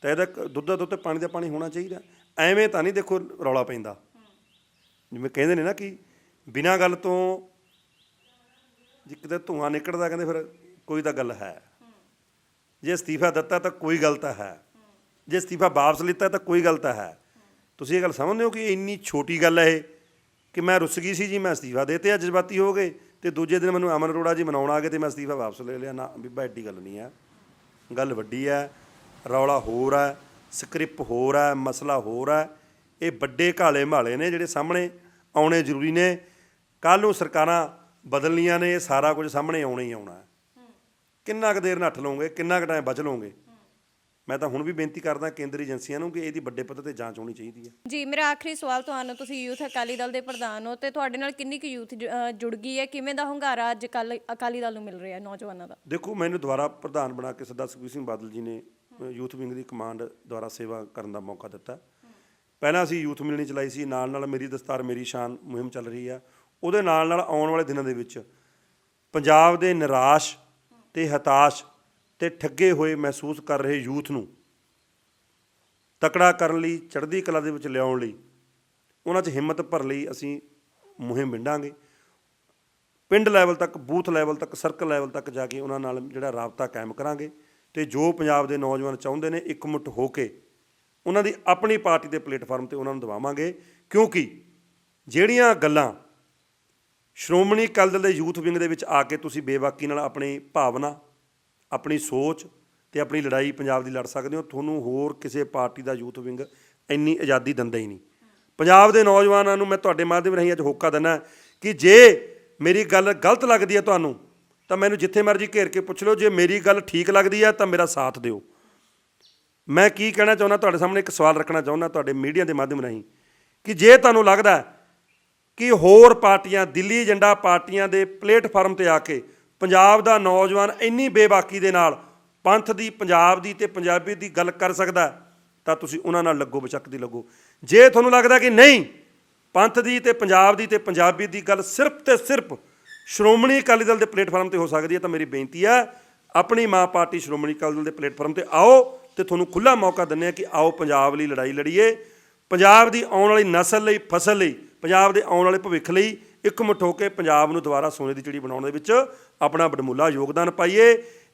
ਤਾਂ ਇਹਦਾ ਕ- ਦੁੱਧ ਦਾ ਦੁੱਧ ਤੇ ਪਾਣੀ ਦਾ ਪਾਣੀ ਹੋਣਾ ਚਾਹੀਦਾ। ਐਵੇਂ ਤਾਂ ਨਹੀਂ ਦੇਖੋ ਰੌਲਾ ਪੈਂਦਾ। ਜਿਵੇਂ ਕਹਿੰਦੇ ਨੇ ਨਾ ਕਿ ਬਿਨਾਂ ਗੱਲ ਤੋਂ ਜੇ ਕਿਤੇ ਧੂਆਂ ਨਿਕਲਦਾ, ਕਹਿੰਦੇ ਫਿਰ ਕੋਈ ਤਾਂ ਗੱਲ ਹੈ। ਜੇ ਅਸਤੀਫਾ ਦਿੱਤਾ ਤਾਂ ਕੋਈ ਗੱਲ ਤਾਂ ਹੈ। ਜੇ ਅਸਤੀਫਾ ਵਾਪਸ ਲਿੱਤਾ ਤਾਂ ਕੋਈ ਗੱਲ ਤਾਂ ਹੈ। ਤੁਸੀਂ ਇਹ ਗੱਲ ਸਮਝਦੇ ਹੋ ਕਿ ਇੰਨੀ ਛੋਟੀ ਗੱਲ ਹੈ ਇਹ ਕਿ ਮੈਂ ਰੁੱਸ ਗਈ ਸੀ ਜੀ, ਮੈਂ ਅਸਤੀਫਾ ਦੇਤੇ ਆ ਜਜ਼ਬਾਤੀ ਹੋ ਗਏ ਤੇ ਦੂਜੇ ਦਿਨ ਮੈਨੂੰ ਅਮਨ ਅਰੋੜਾ ਜੀ ਮਨਾਉਣ ਆ ਗਏ ਤੇ ਮੈਂ ਅਸਤੀਫਾ ਵਾਪਸ ਲੈ ਲਿਆ। ਨਾ, ਬੀਬਾ, ਐਡੀ ਗੱਲ ਨਹੀਂ ਹੈ। ਗੱਲ ਵੱਡੀ ਹੈ, ਰੌਲਾ ਹੋਰ ਹੈ ਸਕ੍ਰਿਪ ਹੋਰ ਹੈ, ਮਸਲਾ ਹੋਰ ਹੈ। ਇਹ ਵੱਡੇ ਘਾਲੇ ਮਾਲੇ ਨੇ ਜਿਹੜੇ ਸਾਹਮਣੇ ਆਉਣੇ ਜ਼ਰੂਰੀ ਨੇ। ਕੱਲ ਨੂੰ ਸਰਕਾਰਾਂ ਬਦਲਣੀਆਂ ਨੇ, ਇਹ ਸਾਰਾ ਕੁਝ ਸਾਹਮਣੇ ਆਉਣਾ ਹੀ ਆਉਣਾ ਕਿੰਨਾ ਕੁ ਦੇਰ ਨੱਠ ਲਓਗੇ, ਕਿੰਨਾ ਕੁ ਟਾਈਮ ਬਚ ਲਓਗੇ? ਮੈਂ ਤਾਂ ਹੁਣ ਵੀ ਬੇਨਤੀ ਕਰਦਾ ਕੇਂਦਰੀ ਏਜੰਸੀਆਂ ਨੂੰ ਕਿ ਇਹਦੀ ਵੱਡੇ ਪੱਧਰ ਤੇ ਜਾਂਚ ਹੋਣੀ ਚਾਹੀਦੀ ਹੈ। ਜੀ ਮੇਰਾ ਆਖਰੀ ਸਵਾਲ ਤੁਹਾਨੂੰ ਤੁਸੀਂ ਯੂਥ ਅਕਾਲੀ ਦਲ ਦੇ ਪ੍ਰਧਾਨ ਹੋ ਤੇ ਤੁਹਾਡੇ ਨਾਲ ਕਿੰਨੀ ਕੁ ਯੂਥ ਜੁੜ ਗਈ ਹੈ? ਕਿਵੇਂ ਦਾ ਹੁੰਗਾਰਾ ਅੱਜ ਕੱਲ ਅਕਾਲੀ ਦਲ ਨੂੰ ਮਿਲ ਰਿਹਾ ਨੌਜਵਾਨਾਂ ਦਾ? ਦੇਖੋ ਮੈਨੂੰ ਦੁਬਾਰਾ ਪ੍ਰਧਾਨ ਬਣਾ ਕੇ ਸਰਦਾਰ ਸੁਖਬੀਰ ਸਿੰਘ ਬਾਦਲ ਜੀ ਨੇ ਯੂਥ ਵਿੰਗ ਦੀ ਕਮਾਂਡ ਦੁਆਰਾ ਸੇਵਾ ਕਰਨ ਦਾ ਮੌਕਾ ਦਿੱਤਾ। ਪਹਿਲਾਂ ਅਸੀਂ ਯੂਥ ਮਿਲਣੀ ਚਲਾਈ ਸੀ ਨਾਲ ਨਾਲ ਮੇਰੀ ਦਸਤਾਰ ਮੇਰੀ ਸ਼ਾਨ ਮੁਹਿੰਮ ਚੱਲ ਰਹੀ ਆ। ਉਹਦੇ ਨਾਲ ਨਾਲ ਆਉਣ ਵਾਲੇ ਦਿਨਾਂ ਦੇ ਵਿੱਚ ਪੰਜਾਬ ਦੇ ਨਿਰਾਸ਼ ਤੇ ਹਤਾਸ਼ ਤੇ ਠੱਗੇ ਹੋਏ ਮਹਿਸੂਸ ਕਰ ਰਹੇ ਯੂਥ ਨੂੰ। ਤਕੜਾ ਕਰਨ ਲਈ, ਚੜ੍ਹਦੀ ਕਲਾ ਦੇ ਵਿੱਚ ਲਿਆਉਣ ਲਈ, ਉਹਨਾਂ 'ਚ ਹਿੰਮਤ ਭਰ ਲਈ ਅਸੀਂ ਮੁਹਿੰਮ ਵਿੰਡਾਂਗੇ। ਪਿੰਡ ਲੈਵਲ ਤੱਕ, ਬੂਥ ਲੈਵਲ ਤੱਕ, ਸਰਕਲ ਲੈਵਲ ਤੱਕ ਜਾ ਕੇ ਉਹਨਾਂ ਨਾਲ ਜਿਹੜਾ ਰਾਬਤਾ ਕਾਇਮ ਕਰਾਂਗੇ ਤੇ ਜੋ ਪੰਜਾਬ ਦੇ ਨੌਜਵਾਨ ਚਾਹੁੰਦੇ ਨੇ ਇਕਮੁੱਠ ਹੋ ਕੇ ਉਹਨਾਂ ਦੀ ਆਪਣੀ ਪਾਰਟੀ ਦੇ ਪਲੇਟਫਾਰਮ ਤੇ ਉਹਨਾਂ ਨੂੰ ਦਵਾਵਾਂਗੇ। ਕਿਉਂਕਿ ਜਿਹੜੀਆਂ ਗੱਲਾਂ ਸ਼੍ਰੋਮਣੀ ਅਕਾਲੀ ਦਲ ਦੇ ਯੂਥ ਵਿੰਗ ਦੇ ਵਿੱਚ ਆ ਕੇ ਤੁਸੀਂ ਬੇਬਾਕੀ ਨਾਲ ਆਪਣੀ ਭਾਵਨਾ ਆਪਣੀ ਸੋਚ ਤੇ ਆਪਣੀ ਲੜਾਈ ਪੰਜਾਬ ਦੀ ਲੜ ਸਕਦੇ ਹੋ, ਤੁਹਾਨੂੰ ਹੋਰ ਕਿਸੇ ਪਾਰਟੀ ਦਾ ਯੂਥ ਵਿੰਗ ਇੰਨੀ ਆਜ਼ਾਦੀ ਦਿੰਦਾ ਹੀ ਨਹੀਂ। ਪੰਜਾਬ ਦੇ ਨੌਜਵਾਨਾਂ ਨੂੰ ਮੈਂ ਤੁਹਾਡੇ ਮਾਧਿਅਮ ਰਾਹੀਂ ਅੱਜ ਹੋਕਾ ਦਿੰਦਾ ਕਿ ਜੇ ਮੇਰੀ ਗੱਲ ਗਲਤ ਲੱਗਦੀ ਹੈ ਤੁਹਾਨੂੰ, ਤਾਂ ਮੈਨੂੰ ਜਿੱਥੇ ਮਰਜ਼ੀ ਘੇਰ ਕੇ ਪੁੱਛ ਲਓ, ਜੇ ਮੇਰੀ ਗੱਲ ਠੀਕ ਲੱਗਦੀ ਹੈ ਤਾਂ ਮੇਰਾ ਸਾਥ ਦਿਓ। ਮੈਂ ਕੀ ਕਹਿਣਾ ਚਾਹੁੰਦਾ, ਤੁਹਾਡੇ ਸਾਹਮਣੇ ਇੱਕ ਸਵਾਲ ਰੱਖਣਾ ਚਾਹੁੰਦਾ ਤੁਹਾਡੇ ਮੀਡੀਆ ਦੇ ਮਾਧਿਅਮ ਰਾਹੀਂ ਕਿ ਜੇ ਤੁਹਾਨੂੰ ਲੱਗਦਾ ਕਿ ਹੋਰ ਪਾਰਟੀਆਂ, ਦਿੱਲੀ ਏਜੰਡਾ ਪਾਰਟੀਆਂ ਦੇ ਪਲੇਟਫਾਰਮ ਤੇ ਆ ਕੇ ਪੰਜਾਬ ਦਾ ਨੌਜਵਾਨ ਇੰਨੀ ਬੇਬਾਕੀ ਦੇ ਨਾਲ ਪੰਥ ਦੀ, ਪੰਜਾਬ ਦੀ ਤੇ ਪੰਜਾਬੀ ਦੀ ਗੱਲ ਕਰ ਸਕਦਾ ਤਾਂ ਤੁਸੀਂ ਉਹਨਾਂ ਨਾਲ ਲੱਗੋ ਬਚਕ ਦੀ ਲੱਗੋ। ਜੇ ਤੁਹਾਨੂੰ ਲੱਗਦਾ ਕਿ ਨਹੀਂ, ਪੰਥ ਦੀ ਤੇ ਪੰਜਾਬ ਦੀ ਤੇ ਪੰਜਾਬੀ ਦੀ ਗੱਲ ਸਿਰਫ ਤੇ ਸਿਰਫ ਸ਼੍ਰੋਮਣੀ ਅਕਾਲੀ ਦਲ ਦੇ ਪਲੇਟਫਾਰਮ ਤੇ ਹੋ ਸਕਦੀ ਹੈ, ਤਾਂ ਮੇਰੀ ਬੇਨਤੀ ਹੈ, ਆਪਣੀ ਮਾਂ ਪਾਰਟੀ ਸ਼੍ਰੋਮਣੀ ਅਕਾਲੀ ਦਲ ਦੇ ਪਲੇਟਫਾਰਮ ਤੇ ਆਓ ਤੇ ਤੁਹਾਨੂੰ ਖੁੱਲਾ ਮੌਕਾ ਦਿੰਦੇ ਆ ਕਿ ਆਓ, ਪੰਜਾਬ ਲਈ ਲੜਾਈ ਲੜੀਏ। ਪੰਜਾਬ ਦੀ ਆਉਣ ਵਾਲੀ ਨਸਲ ਲਈ, ਫਸਲ ਲਈ, ਪੰਜਾਬ ਦੇ ਆਉਣ ਵਾਲੇ ਭਵਿੱਖ ਲਈ ਇਕਮੁੱਠ ਹੋ ਕੇ ਪੰਜਾਬ ਨੂੰ ਦੁਬਾਰਾ ਸੋਨੇ ਦੀ ਚਿੜੀ ਬਣਾਉਣ ਦੇ ਵਿੱਚ ਆਪਣਾ ਬੜਮੁੱਲਾ ਯੋਗਦਾਨ ਪਾਈਏ।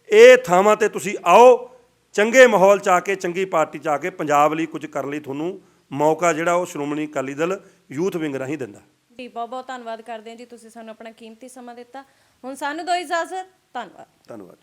ਇਹ ਥਾਵਾਂ ਤੇ ਤੁਸੀਂ ਆਓ ਚੰਗੇ ਮਾਹੌਲ ਚ ਆ ਕੇ ਚੰਗੀ ਪਾਰਟੀ ਚ ਆ ਕੇ ਪੰਜਾਬ ਲਈ ਕੁਝ ਕਰਨ ਲਈ ਤੁਹਾਨੂੰ ਮੌਕਾ ਜਿਹੜਾ ਉਹ ਸ਼੍ਰੋਮਣੀ ਅਕਾਲੀ ਦਲ ਯੂਥ ਵਿੰਗ ਰਾਹੀਂ ਦਿੰਦਾ। ਜੀ ਬਹੁਤ ਬਹੁਤ ਧੰਨਵਾਦ ਕਰਦੇ ਹਾਂ ਜੀ ਤੁਸੀਂ ਸਾਨੂੰ ਆਪਣਾ ਕੀਮਤੀ ਸਮਾਂ ਦਿੱਤਾ। ਹੁਣ ਸਾਨੂੰ ਦੋ ਇਜਾਜ਼ਤ। ਧੰਨਵਾਦ। ਧੰਨਵਾਦ